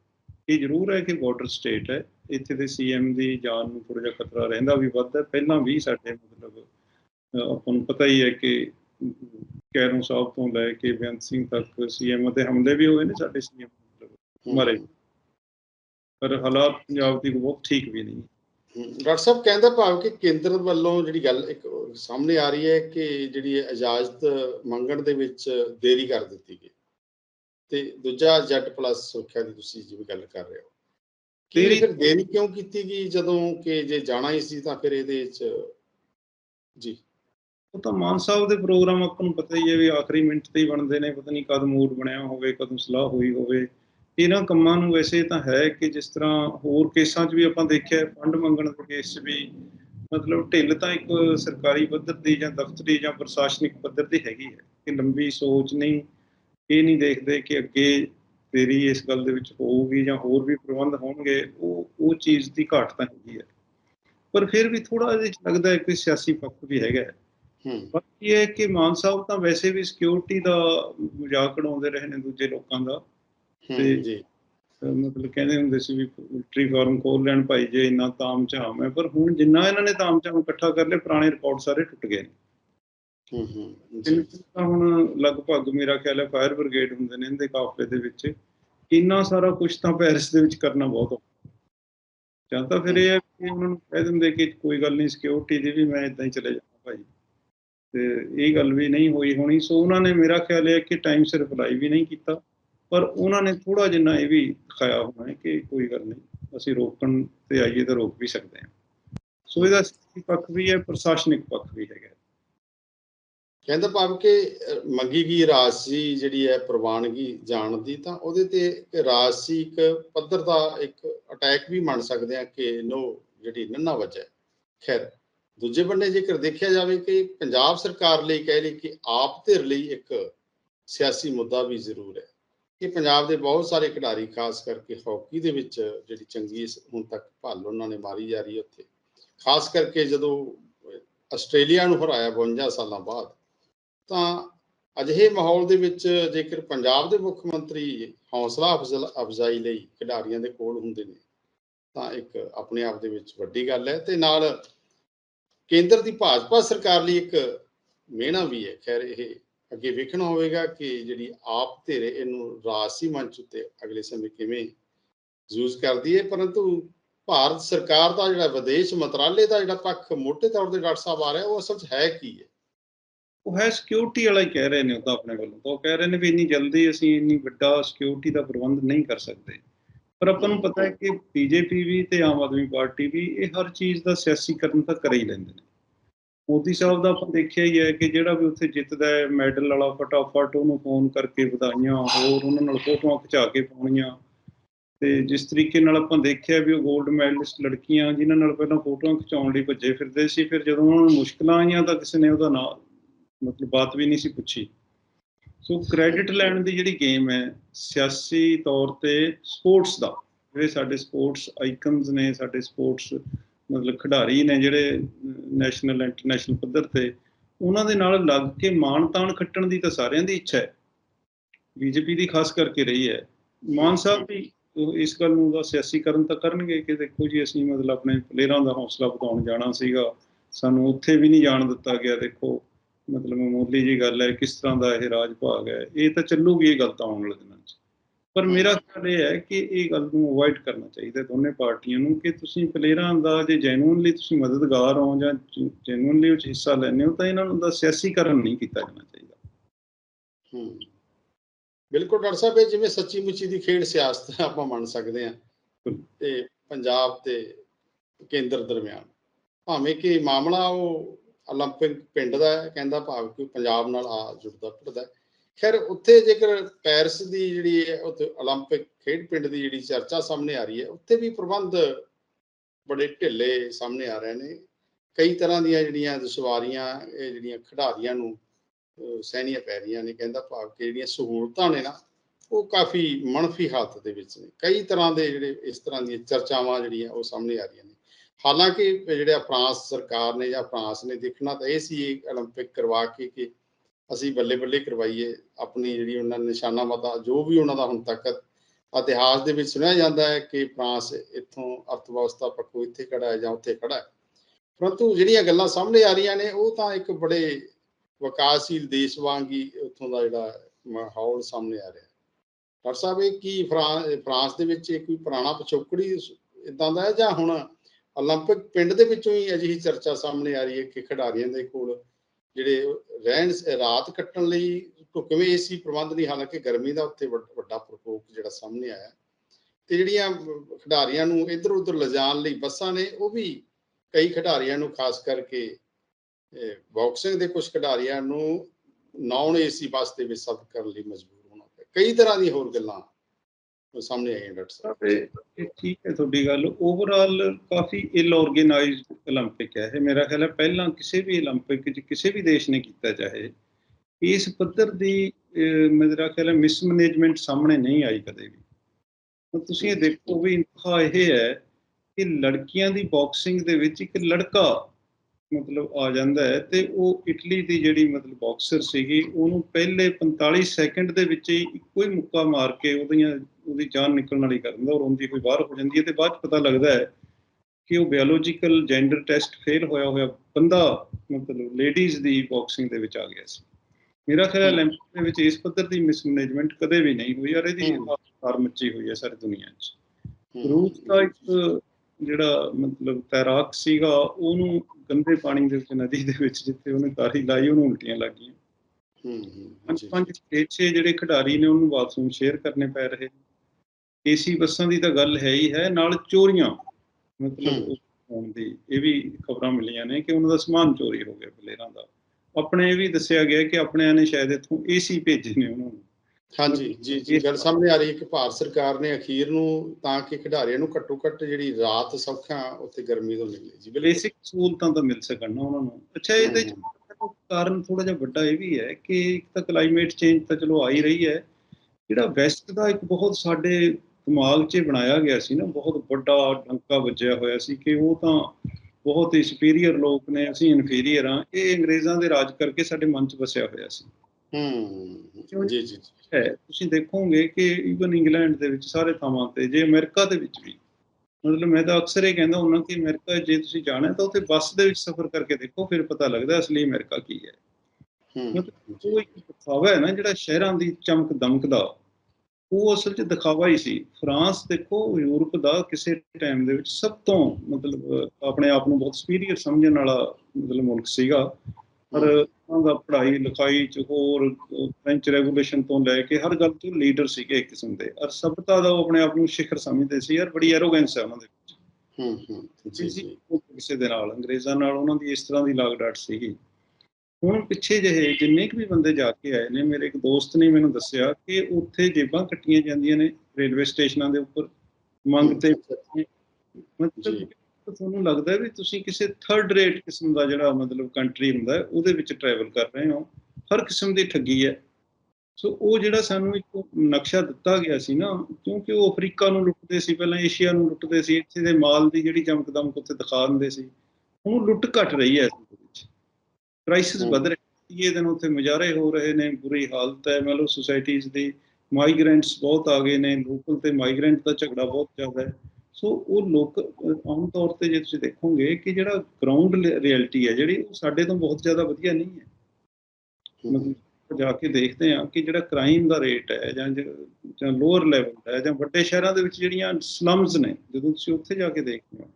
A: ਇਹ ਜ਼ਰੂਰ ਹੈ ਕਿ ਬਾਰਡਰ ਸਟੇਟ ਹੈ। ਇੱਥੇ ਦੇ ਸੀਐਮ ਦੀ ਜਾਨ ਨੂੰ ਥੋੜਾ ਜਿਹਾ ਖਤਰਾ ਰਹਿੰਦਾ ਵੀ ਵੱਧਦਾ ਪਹਿਲਾਂ ਵੀ ਸਾਡੇ ਮਤਲਬ ਆਪਾਂ ਨੂੰ ਪਤਾ ਹੀ ਹੈ ਕਿ ਕੈਰੋਂ ਸਾਹਿਬ ਤੋਂ ਲੈ ਕੇ ਬੇਅੰਤ ਸਿੰਘ ਤੱਕ ਸੀਐਮ ਤੇ ਹਮਲੇ ਵੀ ਹੋਏ ਨੇ ਸਾਡੇ ਸੀਐਮ ਮਤਲਬ ਮਾਰੇ। ਪਰ ਹਾਲਾਤ ਪੰਜਾਬ ਦੀ ਬਹੁਤ ਠੀਕ ਵੀ ਨਹੀਂ।
C: ਡਾਕਟਰ ਸਾਹਿਬ ਕਹਿੰਦਾ ਭਾਵ ਕਿ ਕੇਂਦਰ ਵੱਲੋਂ ਜਿਹੜੀ ਗੱਲ ਇੱਕ ਸਾਹਮਣੇ ਆ ਰਹੀ ਹੈ ਕਿ ਜਿਹੜੀ ਇਜਾਜ਼ਤ ਮੰਗਣ ਦੇ ਵਿੱਚ ਦੇਰੀ ਕਰ ਦਿੱਤੀ ਗਈ। ਤੇ ਦੂਜਾ ਜੈਟ ਪਲੱਸ ਸੁਰੱਖਿਆ ਦੀ ਤੁਸੀਂ ਜਿਵੇਂ ਗੱਲ ਕਰ ਰਹੇ ਹੋ।
A: ਦੇਰੀ-
C: ਫਿਰ ਦੇਰੀ ਕਿਉਂ ਕੀਤੀ ਗਈ ਜਦੋਂ ਕਿ ਜੇ ਜਾਣਾ ਹੀ ਸੀ ਤਾਂ ਫਿਰ ਇਹਦੇ ਵਿੱਚ ਜੀ।
A: ਉਹ ਤਾਂ ਮਾਨ ਸਾਹਿਬ ਦੇ ਪ੍ਰੋਗਰਾਮ ਆਪਾਂ ਨੂੰ ਪਤਾ ਹੀ ਹੈ ਵੀ ਆਖਰੀ ਮਿੰਟ ਤੇ ਹੀ ਬਣਦੇ ਨੇ ਪਤਾ ਨਹੀਂ ਕਦ ਮੂਡ ਬਣਿਆ ਹੋਵੇ ਕਦੋਂ ਸਲਾਹ ਹੋਈ ਹੋਵੇ। ਇਹਨਾਂ ਕੰਮਾਂ ਨੂੰ ਵੈਸੇ ਤਾਂ ਹੈ ਕਿ ਜਿਸ ਤਰ੍ਹਾਂ ਹੋਰ ਕੇਸਾਂ 'ਚ ਵੀ ਆਪਾਂ ਦੇਖਿਆ ਫੰਡ ਮੰਗਣ ਦੇ ਕੇਸ 'ਚ ਵੀ ਮਤਲਬ ਢਿੱਲ ਤਾਂ ਇੱਕ ਸਰਕਾਰੀ ਪੱਧਰ ਦੀ ਜਾਂ ਦਫ਼ਤਰੀ ਜਾਂ ਪ੍ਰਸ਼ਾਸਨਿਕ ਪੱਧਰ ਦੀ ਹੈਗੀ ਹੈ ਕਿ ਲੰਬੀ ਸੋਚ ਨਹੀਂ ਇਹ ਨਹੀਂ ਦੇਖਦੇ ਕਿ ਅੱਗੇ ਤੇਰੀ ਇਸ ਗੱਲ ਦੇ ਵਿੱਚ ਹੋਊਗੀ ਜਾਂ ਹੋਰ ਵੀ ਪ੍ਰਬੰਧ ਹੋਣਗੇ ਉਹ ਉਹ ਚੀਜ਼ ਦੀ ਘਾਟ ਤਾਂ ਹੈਗੀ ਹੈ। ਪਰ ਫਿਰ ਵੀ ਥੋੜਾ 'ਚ ਲੱਗਦਾ ਹੈ ਕਿ ਸਿਆਸੀ ਪੱਖ ਵੀ ਹੈਗਾ ਹੈ। ਬਾਕੀ ਇਹ ਕਿ ਮਾਨ ਸਾਹਿਬ ਤਾਂ ਵੈਸੇ ਵੀ ਸਿਕਿਉਰਿਟੀ ਦਾ ਮਜ਼ਾਕ ਉਡਾਉਂਦੇ ਰਹੇ ਨੇ ਦੂਜੇ ਲੋਕਾਂ ਦਾ। ਤੇ-
C: ਜੀ।
A: ਮਤਲਬ ਕਹਿੰਦੇ ਹੁੰਦੇ ਸੀ ਵੀ ਪੋਲਟਰੀ ਫਾਰਮ ਖੋਲ ਲੈਣ ਭਾਈ ਜੇ ਇੰਨਾ ਤਾਮ ਝਾਮ ਹੈ ਪਰ ਹੁਣ ਜਿੰਨਾ ਇਹਨਾਂ ਨੇ ਤਾਮ ਝਾਮ ਇਕੱਠਾ ਕਰ ਲਏ ਪੁਰਾਣੇ ਰਿਕਾਰਡ ਸਾਰੇ ਟੁੱਟ ਗਏ ਨੇ।
C: ਹੂੰ ਹੂੰ
A: ਤਾਂ ਹੁਣ ਲਗਭਗ ਮੇਰਾ ਖਿਆਲ ਹੈ ਫਾਇਰ ਬ੍ਰਿਗੇਡ ਹੁੰਦੇ ਨੇ ਇਹਦੇ ਕਾਫਲੇ ਦੇ ਵਿੱਚ। ਇੰਨਾ ਸਾਰਾ ਕੁਝ ਤਾਂ ਪੈਰਿਸ ਦੇ ਵਿੱਚ ਕਰਨਾ ਬਹੁਤ ਔਖਾ। ਜਾਂ ਤਾਂ ਫਿਰ ਇਹ ਹੈ ਕਿ ਉਹਨਾਂ ਨੂੰ ਕਹਿ ਦਿੰਦੇ ਕਿ ਕੋਈ ਗੱਲ ਨਹੀਂ ਸਿਕਿਉਰਿਟੀ ਦੀ ਵੀ ਮੈਂ ਇਦਾਂ ਹੀ ਚਲੇ ਜਾਣਾ ਭਾਈ। ਤੇ ਇਹ ਗੱਲ ਵੀ ਨਹੀਂ ਹੋਈ ਹੋਣੀ। ਸੋ ਉਹਨਾਂ ਨੇ ਮੇਰਾ ਖਿਆਲ ਹੈ ਕਿ ਟਾਈਮ ਸਿਰ ਅਪਲਾਈ ਵੀ ਨਹੀਂ ਕੀਤਾ। ਪਰ ਉਹਨਾਂ ਨੇ ਥੋੜਾ ਜਿੰਨਾ ਇਹ ਵੀ ਦਿਖਾਇਆ ਹੋਣਾ ਹੈ ਕਿ ਕੋਈ ਗੱਲ ਨਹੀਂ ਅਸੀਂ ਰੋਕਣ ਤੇ ਆਈਏ ਤਾਂ ਰੋਕ ਵੀ ਸਕਦੇ ਹਾਂ। ਸੋ ਇਹਦਾ ਪੱਖ ਵੀ ਹੈ ਪ੍ਰਸ਼ਾਸਨਿਕ ਪੱਖ ਵੀ ਹੈਗਾ।
C: ਕਹਿੰਦਾ ਭਾਵ ਕਿ ਮੰਗੀ ਗਈ ਰਾਸ਼ੀ ਜਿਹੜੀ ਹੈ ਪ੍ਰਵਾਨਗੀ ਜਾਣ ਦੀ, ਤਾਂ ਉਹਦੇ ਤੇ ਇੱਕ ਰਾਸ਼ੀ, ਇੱਕ ਪੱਧਰ ਦਾ ਇੱਕ ਅਟੈਕ ਵੀ ਮੰਨ ਸਕਦੇ ਆ ਕਿ ਨੋ ਜਿਹੜੀ ਨੰਨਾ ਵਜ੍ਹਾ ਖੈਰ, ਦੂਜੇ ਬੰਨੇ ਜੇਕਰ ਦੇਖਿਆ ਜਾਵੇ ਕਿ ਪੰਜਾਬ ਸਰਕਾਰ ਲਈ ਕਹਿ ਲਈ ਕਿ ਆਪ ਧਿਰ ਲਈ ਇੱਕ ਸਿਆਸੀ ਮੁੱਦਾ ਵੀ ਜ਼ਰੂਰ ਹੈ। ਕਿ ਪੰਜਾਬ ਦੇ ਬਹੁਤ ਸਾਰੇ ਖਿਡਾਰੀ, ਖਾਸ ਕਰਕੇ ਹਾਕੀ ਦੇ ਵਿੱਚ ਜਿਹੜੀ ਚੰਗੀ ਹੁਣ ਤੱਕ ਭੱਲ ਉਹਨਾਂ ਨੇ ਮਾਰੀ ਜਾ ਰਹੀ ਹੈ ਉੱਥੇ। ਖਾਸ ਕਰਕੇ ਜਦੋਂ ਆਸਟ੍ਰੇਲੀਆ ਨੂੰ ਹਰਾਇਆ 52 ਸਾਲਾਂ ਬਾਅਦ ਤਾਂ ਅਜਿਹੇ ਮਾਹੌਲ ਦੇ ਵਿੱਚ ਜੇਕਰ ਪੰਜਾਬ ਦੇ ਮੁੱਖ ਮੰਤਰੀ ਹੌਸਲਾ ਅਫਜ਼ਲ, ਅਫਜ਼ਾਈ ਲਈ ਖਿਡਾਰੀਆਂ ਦੇ ਕੋਲ ਹੁੰਦੇ ਨੇ, ਤਾਂ ਇੱਕ ਆਪਣੇ ਆਪ ਦੇ ਵਿੱਚ ਵੱਡੀ ਗੱਲ ਹੈ ਤੇ ਨਾਲ ਕੇਂਦਰ ਦੀ ਭਾਜਪਾ ਸਰਕਾਰ ਲਈ ਇੱਕ ਮਿਹਣਾ ਵੀ ਹੈ। ਖੈਰ, ਇਹ ਅੱਗੇ ਵੇਖਣਾ ਹੋਵੇਗਾ ਕਿ ਜਿਹੜੀ ਆਪ ਧਿਰੇ ਇਹਨੂੰ ਰਾਸ਼ੀ ਮੰਚ ਉੱਤੇ ਅਗਲੇ ਸਮੇਂ ਕਿਵੇਂ ਯੂਜ਼ ਕਰਦੀ ਹੈ, ਪਰੰਤੂ ਭਾਰਤ ਸਰਕਾਰ ਦਾ ਜਿਹੜਾ ਵਿਦੇਸ਼ ਮੰਤਰਾਲੇ ਦਾ ਜਿਹੜਾ ਪੱਖ ਮੋਟੇ ਤੌਰ ਤੇ ਡਾਕਟਰ ਸਾਹਿਬ ਆ ਰਿਹਾ, ਉਹ ਅਸਲ 'ਚ ਹੈ ਕੀ ਹੈ?
A: ਉਹ ਹੈ ਸਿਕਿਉਰਿਟੀ ਵਾਲਾ ਹੀ ਕਹਿ ਰਹੇ ਨੇ ਉਹ ਤਾਂ ਆਪਣੇ ਵੱਲੋਂ। ਤਾਂ ਉਹ ਕਹਿ ਰਹੇ ਨੇ ਵੀ ਇੰਨੀ ਜਲਦੀ ਅਸੀਂ ਇੰਨੀ ਵੱਡਾ ਸਿਕਿਉਰਿਟੀ ਦਾ ਪ੍ਰਬੰਧ ਨਹੀਂ ਕਰ ਸਕਦੇ। ਪਰ ਆਪਾਂ ਨੂੰ ਪਤਾ ਹੈ ਕਿ ਬੀਜੇਪੀ ਵੀ ਤੇ ਆਮ ਆਦਮੀ ਪਾਰਟੀ ਵੀ ਇਹ ਹਰ ਚੀਜ਼ ਦਾ ਸਿਆਸੀਕਰਨ ਤਾਂ ਕਰ ਹੀ ਲੈਂਦੇ ਨੇ। ਮੋਦੀ ਸਾਹਿਬ ਦਾ ਆਪਾਂ ਦੇਖਿਆ ਹੀ ਹੈ ਕਿ ਜਿਹੜਾ ਵੀ ਉੱਥੇ ਜਿੱਤਦਾ ਹੈ, ਮੈਡਲ ਵਾਲਾ ਫਟਾਫਟ ਉਹਨੂੰ ਫੋਨ ਕਰਕੇ ਵਧਾਈਆਂ, ਹੋਰ ਉਹਨਾਂ ਨਾਲ ਫੋਟੋਆਂ ਖਿਚਾ ਕੇ ਪਾਉਣੀਆਂ। ਤੇ ਜਿਸ ਤਰੀਕੇ ਨਾਲ ਆਪਾਂ ਦੇਖਿਆ ਵੀ ਉਹ 골ਡ ਮੈਡਲਿਸਟ ਲੜਕੀਆਂ ਜਿਨ੍ਹਾਂ ਨਾਲ ਪਹਿਲਾਂ ਫੋਟੋਆਂ ਖਿਚਾਉਣ ਲਈ ਭੱਜੇ ਫਿਰਦੇ ਸੀ, ਫਿਰ ਜਦੋਂ ਉਹਨਾਂ ਨੂੰ ਮੁਸ਼ਕਲਾਂ ਆਈਆਂ ਤਾਂ ਕਿਸੇ ਨੇ ਉਹਦਾ ਨਾਂ ਮਤਲਬ ਬਾਤ ਵੀ ਨਹੀਂ ਸੀ ਪੁੱਛੀ। ਸੋ ਕ੍ਰੈਡਿਟ ਲੈਣ ਦੀ ਜਿਹੜੀ ਗੇਮ ਹੈ, ਸਿਆਸੀ ਤੌਰ ਤੇ ਸਪੋਰਟਸ ਦਾ, ਜਿਹੜੇ ਸਾਡੇ ਸਪੋਰਟਸ ਆਈਕਨਸ ਨੇ, ਸਾਡੇ ਸਪੋਰਟਸ ਮਤਲਬ ਖਿਡਾਰੀ ਨੇ, ਜਿਹੜੇ ਨੈਸ਼ਨਲ ਇੰਟਰਨੈਸ਼ਨਲ ਪੱਧਰ ਤੇ, ਉਹਨਾਂ ਦੇ ਨਾਲ ਲੱਗ ਕੇ ਮਾਣ ਤਾਣ ਖੱਟਣ ਦੀ ਤਾਂ ਸਾਰਿਆਂ ਦੀ ਇੱਛਾ ਹੈ। ਬੀਜੇਪੀ ਦੀ ਖਾਸ ਕਰਕੇ ਰਹੀ ਹੈ। ਮਾਨ ਸਾਹਿਬ ਵੀ ਉਹ ਇਸ ਗੱਲ ਨੂੰ ਦਾ ਸਿਆਸੀਕਰਨ ਤਾਂ ਕਰਨਗੇ ਕਿ ਦੇਖੋ ਜੀ, ਅਸੀਂ ਮਤਲਬ ਆਪਣੇ ਪਲੇਅਰਾਂ ਦਾ ਹੌਸਲਾ ਵਧਾਉਣ ਜਾਣਾ ਸੀਗਾ। ਸਾਨੂੰ ਉੱਥੇ ਵੀ ਨਹੀਂ ਜਾਣ ਦਿੱਤਾ ਗਿਆ, ਦੇਖੋ। ਮਤਲਬ ਮਾਮੂਲੀ ਜੀ ਗੱਲ ਹੈ ਕਿਸ ਤਰ੍ਹਾਂ ਦਾ ਇਹ ਰਾਜ ਭਾਗ ਹੈ ਇਹ ਤਾਂ ਚੱਲੂਗੀ ਇਹ ਗੱਲ ਤਾਂ ਆਉਣ ਵਾਲੇ ਦਿਨਾਂ 'ਚ। ਪਰ ਮੇਰਾ ਖਿਆਲ ਇਹ ਹੈ ਕਿ ਇਹ ਗੱਲ ਨੂੰ ਅਵੋਇਡ ਕਰਨਾ ਚਾਹੀਦਾ ਦੋਨੇ ਪਾਰਟੀਆਂ ਨੂੰ ਕਿ ਤੁਸੀਂ ਪਲੇਅਰਾਂ ਦਾ ਜੇ ਜੈਨੂਇਨਲੀ ਤੁਸੀਂ ਮਦਦਗਾਰ ਹੋ ਜਾਂ ਜੈਨੂਇਨਲੀ ਉਹ ਹਿੱਸਾ ਲੈਂਦੇ ਹੋ ਤਾਂ ਇਹਨਾਂ ਨੂੰ ਦਾ ਸਿਆਸੀਕਰਨ ਨਹੀਂ ਕੀਤਾ ਜਾਣਾ ਚਾਹੀਦਾ।
C: ਹੂੰ ਬਿਲਕੁਲ ਡਾਕਟਰ ਸਾਹਿਬ ਇਹ ਜਿਵੇਂ ਸੱਚੀ ਮੁੱਚੀ ਦੀ ਖੇਡ ਸਿਆਸਤ ਆਪਾਂ ਮੰਨ ਸਕਦੇ ਹਾਂ ਤੇ ਪੰਜਾਬ ਤੇ ਕੇਂਦਰ ਦਰਮਿਆਨ। ਭਾਵੇਂ ਕਿ ਮਾਮਲਾ ਉਹ 올림픽 ਪਿੰਡ ਦਾ ਹੈ ਕਹਿੰਦਾ ਭਾਵ ਕਿ ਪੰਜਾਬ ਨਾਲ ਆ ਜੁੜਦਾ ਪੜਦਾ ਖੈਰ ਉੱਥੇ ਜੇਕਰ ਪੈਰਿਸ ਦੀ ਜਿਹੜੀ ਹੈ ਉੱਥੇ 올림픽 ਖੇਡ ਪਿੰਡ ਦੀ ਜਿਹੜੀ ਚਰਚਾ ਸਾਹਮਣੇ ਆ ਰਹੀ ਹੈ ਉੱਥੇ ਵੀ ਪ੍ਰਬੰਧ ਬੜੇ ਢਿੱਲੇ ਸਾਹਮਣੇ ਆ ਰਹੇ ਨੇ ਕਈ ਤਰ੍ਹਾਂ ਦੀਆਂ ਜਿਹੜੀਆਂ ਦੁਸ਼ਵਾਰੀਆਂ ਇਹ ਜਿਹੜੀਆਂ ਖਿਡਾਰੀਆਂ ਨੂੰ ਅਹ ਸਹਿਣੀਆਂ ਪੈ ਰਹੀਆਂ ਨੇ ਕਹਿੰਦਾ ਭਾਵ ਕਿ ਜਿਹੜੀਆਂ ਸਹੂਲਤਾਂ ਨੇ ਨਾ ਉਹ ਕਾਫੀ ਮਨਫੀ ਹਾਲਤ ਦੇ ਵਿੱਚ ਨੇ ਕਈ ਤਰ੍ਹਾਂ ਦੇ ਜਿਹੜੇ ਇਸ ਤਰ੍ਹਾਂ ਦੀਆਂ ਚਰਚਾਵਾਂ ਜਿਹੜੀਆਂ ਉਹ ਸਾਹਮਣੇ ਆ ਰਹੀਆਂ ਨੇ ਹਾਲਾਂਕਿ ਜਿਹੜਾ ਫਰਾਂਸ ਸਰਕਾਰ ਨੇ ਜਾਂ ਫਰਾਂਸ ਨੇ ਦੇਖਣਾ ਤਾਂ ਇਹ ਸੀ ਇਹ 올림픽 ਕਰਵਾ ਕੇ ਕਿ ਅਸੀਂ ਬੱਲੇ ਬੱਲੇ ਕਰਵਾਈਏ ਆਪਣੀ ਜਿਹੜੀ ਉਹਨਾਂ ਨੇ ਨਿਸ਼ਾਨਾਬਾਜ਼ਾ ਜੋ ਵੀ ਉਹਨਾਂ ਦਾ ਹੁਣ ਤੱਕ ਇਤਿਹਾਸ ਦੇ ਵਿੱਚ ਸੁਣਿਆ ਜਾਂਦਾ ਹੈ ਕਿ ਫਰਾਂਸ ਇੱਥੋਂ ਅਰਥ ਵਿਵਸਥਾ ਪੱਖੋਂ ਇੱਥੇ ਖੜਾ ਹੈ ਜਾਂ ਉੱਥੇ ਖੜਾ ਹੈ ਪਰੰਤੂ ਜਿਹੜੀਆਂ ਗੱਲਾਂ ਸਾਹਮਣੇ ਆ ਰਹੀਆਂ ਨੇ ਉਹ ਤਾਂ ਇੱਕ ਬੜੇ ਵਿਕਾਸਸ਼ੀਲ ਦੇਸ਼ ਵਾਂਗ ਹੀ ਉੱਥੋਂ ਦਾ ਜਿਹੜਾ ਮਾਹੌਲ ਸਾਹਮਣੇ ਆ ਰਿਹਾ ਡਾਕਟਰ ਸਾਹਿਬ ਇਹ ਕੀ ਫਰਾਂਸ ਫਰਾਂਸ ਦੇ ਵਿੱਚ ਇਹ ਕੋਈ ਪੁਰਾਣਾ ਪਿਛੋਕੜੀ ਇਦਾਂ ਦਾ ਹੈ ਜਾਂ ਹੁਣ 올림픽 ਪਿੰਡ ਦੇ ਵਿੱਚੋਂ ਹੀ ਅਜਿਹੀ ਚਰਚਾ ਸਾਹਮਣੇ ਆ ਰਹੀ ਹੈ ਕਿ ਖਿਡਾਰੀਆਂ ਦੇ ਕੋਲ ਜਿਹੜੇ ਰਹਿਣ ਰਾਤ ਕੱਟਣ ਲਈ ਢੁਕਵੇਂ ਏਸੀ ਪ੍ਰਬੰਧ ਨਹੀਂ ਹਾਲਾਂਕਿ ਗਰਮੀ ਦਾ ਉੱਥੇ ਵੱਡ- ਵੱਡਾ ਪ੍ਰਕੋਪ ਜਿਹੜਾ ਸਾਹਮਣੇ ਆਇਆ ਤੇ ਜਿਹੜੀਆਂ ਖਿਡਾਰੀਆਂ ਨੂੰ ਇੱਧਰ ਉੱਧਰ ਲਿਜਾਣ ਲਈ ਬੱਸਾਂ ਨੇ ਉਹ ਵੀ ਕਈ ਖਿਡਾਰੀਆਂ ਨੂੰ ਖਾਸ ਕਰਕੇ ਬਾਕਸਿੰਗ ਦੇ ਕੁਝ ਖਿਡਾਰੀਆਂ ਨੂੰ ਨਾਨ ਏਸੀ ਬੱਸ ਦੇ ਵਿੱਚ ਸਫ਼ਰ ਕਰਨ ਲਈ ਮਜਬੂਰ ਹੋਣਾ ਪਿਆ ਕਈ ਤਰ੍ਹਾਂ ਦੀ ਹੋਰ ਗੱਲਾਂ ਸਾਹਮਣੇ ਆਈਆਂ ਡਾਕਟਰ ਸਾਹਿਬ
A: ਤੇ ਇਹ ਠੀਕ ਹੈ ਤੁਹਾਡੀ ਗੱਲ ਓਵਰਆਲ ਕਾਫੀ ਇਲ ਆਰਗੇਨਾਈਜ਼ਡ 올림픽 ਹੈ ਇਹ ਮੇਰਾ ਖਿਆਲ ਹੈ ਪਹਿਲਾਂ ਕਿਸੇ ਵੀ 올림픽 ਚ ਕਿਸੇ ਵੀ ਦੇਸ਼ ਨੇ ਕੀਤਾ ਚਾਹੇ ਇਸ ਪੱਧਰ ਦੀ ਅਹ, ਮੇਰਾ ਖਿਆਲ ਹੈ ਮਿਸਮੈਨੇਜਮੈਂਟ ਸਾਹਮਣੇ ਨਹੀਂ ਆਈ ਕਦੇ ਵੀ ਹੁਣ ਤੁਸੀਂ ਇਹ ਦੇਖੋ ਵੀ ਇੰਤਹਾ ਇਹ ਹੈ ਕਿ ਲੜਕੀਆਂ ਦੀ ਬਾਕਸਿੰਗ ਦੇ ਵਿੱਚ ਇੱਕ ਲੜਕਾ ਮਤਲਬ ਆ ਜਾਂਦਾ ਹੈ ਤੇ ਉਹ ਇਟਲੀ ਦੀ ਜਿਹੜੀ ਮਤਲਬ ਬਾਕਸਰ ਸੀਗੀ ਉਹਨੂੰ ਪਹਿਲੇ 45 ਸੈਕਿੰਡ ਦੇ ਵਿੱਚ ਹੀ ਇੱਕੋ ਹੀ ਮੁੱਕਾ ਮਾਰ ਕੇ ਉਹਦੀਆਂ ਉਹਦੀ ਜਾਨ ਨਿਕਲਣ ਵਾਲੀ ਕਰ ਦਿੰਦਾ ਔਰ ਉਹਦੀ ਕੋਈ ਬਾਹਰ ਹੋ ਜਾਂਦੀ ਹੈ ਤੇ ਬਾਅਦ 'ਚ ਪਤਾ ਲੱਗਦਾ ਹੈ ਕਿ ਉਹ ਬਾਇਓਲੋਜੀਕਲ ਜੈਂਡਰ ਟੈਸਟ ਫੇਲ ਹੋਇਆ ਹੋਇਆ ਬੰਦਾ ਮਤਲਬ ਲੇਡੀਜ਼ ਦੀ ਬਾਕਸਿੰਗ ਦੇ ਵਿੱਚ ਆ ਗਿਆ ਸੀ ਮੇਰਾ ਖਿਆਲ ਹੈ 올림픽 ਦੇ ਵਿੱਚ ਇਸ ਪੱਧਰ ਦੀ ਮਿਸਮੈਨੇਜਮੈਂਟ ਕਦੇ ਵੀ ਨਹੀਂ ਹੋਈ ਔਰ ਇਹਦੀ
C: ਹਮ।
A: ਹਾਰ ਮੱਚੀ ਹੋਈ ਹੈ ਸਾਰੀ ਦੁਨੀਆ 'ਚ ਰੂਸ ਦਾ ਇੱਕ ਜਿਹੜਾ ਮਤਲਬ ਤੈਰਾਕ ਸੀਗਾ ਉਹਨੂੰ ਗੰਦੇ ਪਾਣੀ ਦੇ ਵਿੱਚ ਨਦੀ ਦੇ ਵਿੱਚ ਜਿੱਥੇ ਉਹਨੇ ਤਾਰੀ ਲਾਈ ਉਹਨੂੰ ਉਲਟੀਆਂ ਲੱਗ ਗਈਆਂ
C: ਹੂੰ ਹੂੰ
A: ਪੰਜ ਪੰਜ ਛੇ ਛੇ ਜਿਹੜੇ ਖਿਡਾਰੀ ਨੇ ਉਹਨੂੰ ਬਾਥਰੂਮ ਸ਼ੇਅਰ ਕਰਨੇ ਪੈ ਰਹੇ। ਏਸੀ ਬੱਸਾਂ ਦੀ ਤਾਂ ਗੱਲ ਹੈ ਹੀ ਹੈ ਨਾਲ ਚੋਰੀਆਂ। ਮਤਲਬ ਹੋਣ ਦੀ ਇਹ ਵੀ ਖਬਰਾਂ ਮਿਲੀਆਂ ਨੇ ਕਿ ਉਹਨਾਂ ਦਾ ਸਮਾਨ ਚੋਰੀ ਹੋ ਗਿਆ ਪਲੇਅਰਾਂ ਦਾ। ਆਪਣੇ ਇਹ ਵੀ ਦੱਸਿਆ ਗਿਆ ਕਿ ਆਪਣਿਆਂ ਨੇ ਸ਼ਾਇਦ ਇੱਥੋਂ ਏਸੀ ਭੇਜੇ ਨੇ ਉਹਨਾਂ। ਨੂੰ
C: ਹਾਂਜੀ ਜੀ ਜੀ ਗੱਲ ਸਾਹਮਣੇ ਆ ਰਹੀ ਹੈ ਕਿ ਭਾਰਤ ਸਰਕਾਰ ਨੇ ਅਖੀਰ ਨੂੰ ਤਾਂ ਕਿ ਖਿਡਾਰੀਆਂ ਨੂੰ ਘੱਟੋ ਘੱਟ ਜਿਹੜੀ ਰਾਤ ਸੌਖਾ ਉੱਥੇ ਗਰਮੀ ਤੋਂ ਨਿਕਲੇ ਜੀ
A: ਬੇਸਿਕ ਸਹੂਲਤਾਂ ਤਾਂ ਮਿਲ ਸਕਣ ਨਾ ਉਹਨਾਂ ਨੂੰ। ਅੱਛਾ ਇਹਦੇ ਚ ਕਾਰਨ ਥੋੜਾ ਜਿਹਾ ਵੱਡਾ ਇਹ ਵੀ ਹੈ ਕਿ ਇੱਕ ਤਾਂ ਕਲਾਈਮੇਟ ਚੇਂਜ ਤਾਂ ਚਲੋ ਆ ਹੀ ਰਹੀ ਹੈ। ਜਿਹੜਾ ਵੈਸਟ ਦਾ ਇੱਕ ਬਹੁਤ ਸਾਡੇ ਦਿਮਾਗ 'ਚ ਬਣਾਇਆ ਗਿਆ ਸੀ ਨਾ ਬਹੁਤ ਵੱਡਾ ਡੰਕਾ ਵੱਜਿਆ ਹੋਇਆ ਸੀ ਕਿ ਉਹ ਤਾਂ ਬਹੁਤ ਹੀ ਸੁਪੀਰੀਅਰ ਲੋਕ ਨੇ ਅਸੀਂ ਇਨਫੀਰੀਅਰ ਹਾਂ। ਇਹ ਅੰਗਰੇਜ਼ਾਂ ਦੇ ਰਾਜ ਕਰਕੇ ਸਾਡੇ ਮਨ 'ਚ ਵਸਿਆ ਹੋਇਆ ਸੀ।
C: ਹੂੰ ਜੀ ਜੀ।
A: ਹੈ ਤੁਸੀਂ ਦੇਖੋਗੇ ਕਿ ਈਵਨ ਇੰਗਲੈਂਡ ਦੇ ਵਿੱਚ ਸਾਰੇ ਥਾਵਾਂ ਤੇ ਜੇ ਅਮਰੀਕਾ ਦੇ ਵਿੱਚ ਵੀ ਮਤਲਬ ਮੈਂ ਤਾਂ ਅਕਸਰ ਇਹ ਕਹਿੰਦਾ ਹੁੰਦਾ ਕਿ ਅਮਰੀਕਾ ਜੇ ਤੁਸੀਂ ਜਾਣਾ ਤਾਂ ਉੱਥੇ ਬੱਸ ਦੇ ਵਿੱਚ ਸਫ਼ਰ ਕਰਕੇ ਦੇਖੋ ਫਿਰ ਪਤਾ ਲੱਗਦਾ ਅਸਲੀ ਅਮਰੀਕਾ ਕੀ ਹੈ।
C: ਹੂੰ
A: ਉਹ ਇੱਕ ਦਿਖਾਵਾ ਹੈ ਨਾ ਜਿਹੜਾ ਸ਼ਹਿਰਾਂ ਦੀ ਚਮਕ ਦਮਕ ਦਾ ਉਹ ਅਸਲ 'ਚ ਦਿਖਾਵਾ ਹੀ ਸੀ। ਫਰਾਂਸ ਦੇਖੋ ਯੂਰਪ ਦਾ ਕਿਸੇ ਟਾਈਮ ਦੇ ਵਿੱਚ ਸਭ ਤੋਂ ਮਤਲਬ ਆਪਣੇ ਆਪ ਨੂੰ ਬਹੁਤ ਸੁਪੀਰੀਅਰ ਸਮਝਣ ਵਾਲਾ ਮਤਲਬ ਮੁਲਕ ਸੀਗਾ। ਪਰ ਉਹਨਾਂ ਦਾ ਪੜ੍ਹਾਈ ਲਿਖਾਈ ਚ ਹੋਰ ਫ੍ਰੈਂਚ ਰੈਵੋਲੂਸ਼ਨ ਤੋਂ ਲੈ ਕੇ ਹਰ ਗੱਲ ਤੋਂ ਲੀਡਰ ਸੀਗੇ ਇੱਕ ਕਿਸਮ ਦੇ। ਔਰ ਸਭਤਾ ਦਾ ਉਹ ਆਪਣੇ ਆਪ ਨੂੰ ਸਿਖਰ ਸਮਝਦੇ ਸੀ। ਯਾਰ ਬੜੀ ਐਰੋਗੈਂਸ ਹੈ ਉਹਨਾਂ ਦੇ ਵਿੱਚ।
C: ਹੂੰ ਹੂੰ ਜੀ ਜੀ
A: ਉਹ ਕਿਸੇ ਦੇ ਨਾਲ ਅੰਗਰੇਜ਼ਾਂ ਨਾਲ ਉਹਨਾਂ ਦੀ ਇਸ ਤਰ੍ਹਾਂ ਦੀ ਲਾਗ ਡਾਟ ਸੀਗੀ। ਹੁਣ ਪਿੱਛੇ ਜਿਹੇ ਜਿੰਨੇ ਕੁ ਵੀ ਬੰਦੇ ਜਾ ਕੇ ਆਏ ਨੇ ਮੇਰੇ ਇੱਕ ਦੋਸਤ ਨੇ ਮੈਨੂੰ ਦੱਸਿਆ ਕਿ ਉੱਥੇ ਜੇਬਾਂ ਕੱਟੀਆਂ ਜਾਂਦੀਆਂ ਨੇ ਰੇਲਵੇ ਸਟੇਸ਼ਨਾਂ ਦੇ ਉੱਪਰ ਮੰਗ ਤੇ ਮਤਲਬ ਕਿ ਤੁਹਾਨੂੰ ਲੱਗਦਾ ਵੀ ਤੁਸੀਂ ਕਿਸੇ ਥਰਡ ਰੇਟ ਕਿਸਮ ਦਾ ਜਿਹੜਾ ਮਤਲਬ ਕੰਟਰੀ ਹੁੰਦਾ ਉਹਦੇ ਵਿੱਚ ਟਰੈਵਲ ਕਰ ਰਹੇ ਹੋ। ਹਰ ਕਿਸਮ ਦੀ ਠੱਗੀ ਹੈ। ਸੋ ਉਹ ਜਿਹੜਾ ਸਾਨੂੰ ਇੱਕ ਨਕਸ਼ਾ ਦਿੱਤਾ ਗਿਆ ਸੀ ਨਾ ਕਿਉਂਕਿ ਉਹ ਅਫਰੀਕਾ ਨੂੰ ਲੁੱਟਦੇ ਸੀ ਪਹਿਲਾਂ ਏਸ਼ੀਆ ਨੂੰ ਲੁੱਟਦੇ ਸੀ ਇੱਥੇ ਦੇ ਮਾਲ ਦੀ ਜਿਹੜੀ ਚਮਕ ਦਮਕ ਉੱਥੇ ਦਿਖਾ ਦਿੰਦੇ ਸੀ। ਹੁਣ ਲੁੱਟ ਘਟ ਰਹੀ ਹੈ ਇਸ ਵਿੱਚ। ਕ੍ਰਾਈਸਿਸ। ਵੱਧ ਰਹੀ ਹੈ ਇਹ ਦਿਨ ਉੱਥੇ ਮੁਜ਼ਾਹਰੇ ਹੋ ਰਹੇ ਨੇ ਬੁਰੀ ਹਾਲਤ ਹੈ। ਮਤਲਬ ਸੁਸਾਇਟੀਜ਼ ਦੀ ਮਾਈਗ੍ਰੈਂਟਸ ਬਹੁਤ ਆ ਗਏ ਨੇ। ਲੋਕਲ ਤੇ ਮਾਈਗ੍ਰੈਂਟ ਦਾ ਝਗੜਾ ਬਹੁਤ ਜ਼ਿਆਦਾ ਹੈ। ਸੋ ਉਹ ਲੋਕ ਅਹ, ਆਮ ਤੌਰ ਤੇ ਜੇ ਤੁਸੀਂ ਦੇਖੋਗੇ ਕਿ ਜਿਹੜਾ ਗਰਾਊਂਡ ਰਿਐਲਿਟੀ ਹੈ ਜਿਹੜੀ ਉਹ ਸਾਡੇ ਤੋਂ ਬਹੁਤ ਜ਼ਿਆਦਾ ਵਧੀਆ ਨਹੀਂ ਹੈ ਮਤਲਬ ਜਾ ਕੇ ਦੇਖਦੇ ਹਾਂ ਕਿ ਜਿਹੜਾ ਕ੍ਰਾਈਮ ਦਾ ਰੇਟ ਹੈ ਜਾਂ ਜ- ਜਾਂ ਲੋਅਰ ਲੈਵਲ ਹੈ ਜਾਂ ਵੱਡੇ ਸ਼ਹਿਰਾਂ ਦੇ ਵਿੱਚ ਜਿਹੜੀਆਂ ਸਲਮਸ ਨੇ ਜਦੋਂ ਤੁਸੀਂ ਉੱਥੇ ਜਾ ਕੇ ਦੇਖਦੇ ਹੋ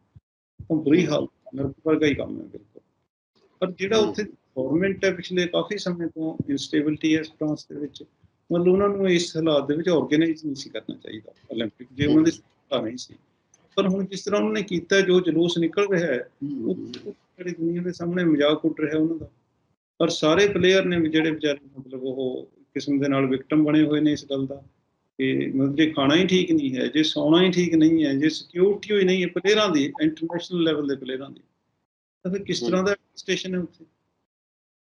A: ਤਾਂ ਬੁਰੀ ਹਾਲਤ ਨਰਕ ਵਰਗਾ ਹੀ ਕੰਮ ਹੈ ਬਿਲਕੁਲ ਪਰ ਜਿਹੜਾ
C: ਹਮ।
A: ਉੱਥੇ ਗਵਰਨਮੈਂਟ ਹੈ ਪਿਛਲੇ ਕਾਫੀ ਸਮੇਂ ਤੋਂ ਇਨਸਟੇਬਿਲਿਟੀ ਹੈ ਫਰਾਂਸ ਦੇ ਵਿੱਚ ਮਤਲਬ ਉਹਨਾਂ ਨੂੰ ਇਸ ਹਾਲਾਤ ਦੇ ਵਿੱਚ ਆਰਗੇਨਾਈਜ਼ ਨਹੀਂ ਸੀ ਕਰਨਾ ਚਾਹੀਦਾ 올림픽 ਜੇ ਉਹਨਾਂ ਦੀ ਸੱਤਾ ਨਹੀਂ ਸੀ ਪਰ ਹੁਣ ਜਿਸ ਤਰ੍ਹਾਂ ਉਹਨਾਂ ਨੇ ਕੀਤਾ ਜੋ ਜਲੂਸ ਨਿਕਲ ਰਿਹਾ ਹੈ ਉਹ ਜਿਹੜੀ ਦੁਨੀਆ ਦੇ ਸਾਹਮਣੇ ਮਜ਼ਾਕ ਉੱਡ ਰਿਹਾ ਉਹਨਾਂ ਦਾ। ਪਰ ਸਾਰੇ ਪਲੇਅਰ ਨੇ ਜਿਹੜੇ ਵਿਚਾਰੇ ਮਤਲਬ ਉਹ ਕਿਸਮ ਦੇ ਨਾਲ ਵਿਕਟਮ ਬਣੇ ਹੋਏ ਨੇ ਇਸ ਗੱਲ ਦਾ ਕਿ ਮਤਲਬ ਜੇ ਖਾਣਾ ਹੀ ਠੀਕ ਨਹੀਂ ਹੈ ਜੇ ਸੌਣਾ ਹੀ ਠੀਕ ਨਹੀਂ ਹੈ ਜੇ ਸਿਕਿਉਰਿਟੀ ਹੀ ਨਹੀਂ ਹੈ ਪਲੇਅਰਾਂ ਦੀ ਇੰਟਰਨੈਸ਼ਨਲ ਲੈਵਲ ਦੇ ਪਲੇਅਰਾਂ ਦੀ ਤਾਂ ਫਿਰ ਕਿਸ ਤਰ੍ਹਾਂ ਦਾ ਸਟੇਸ਼ਨ ਹੈ ਉੱਥੇ?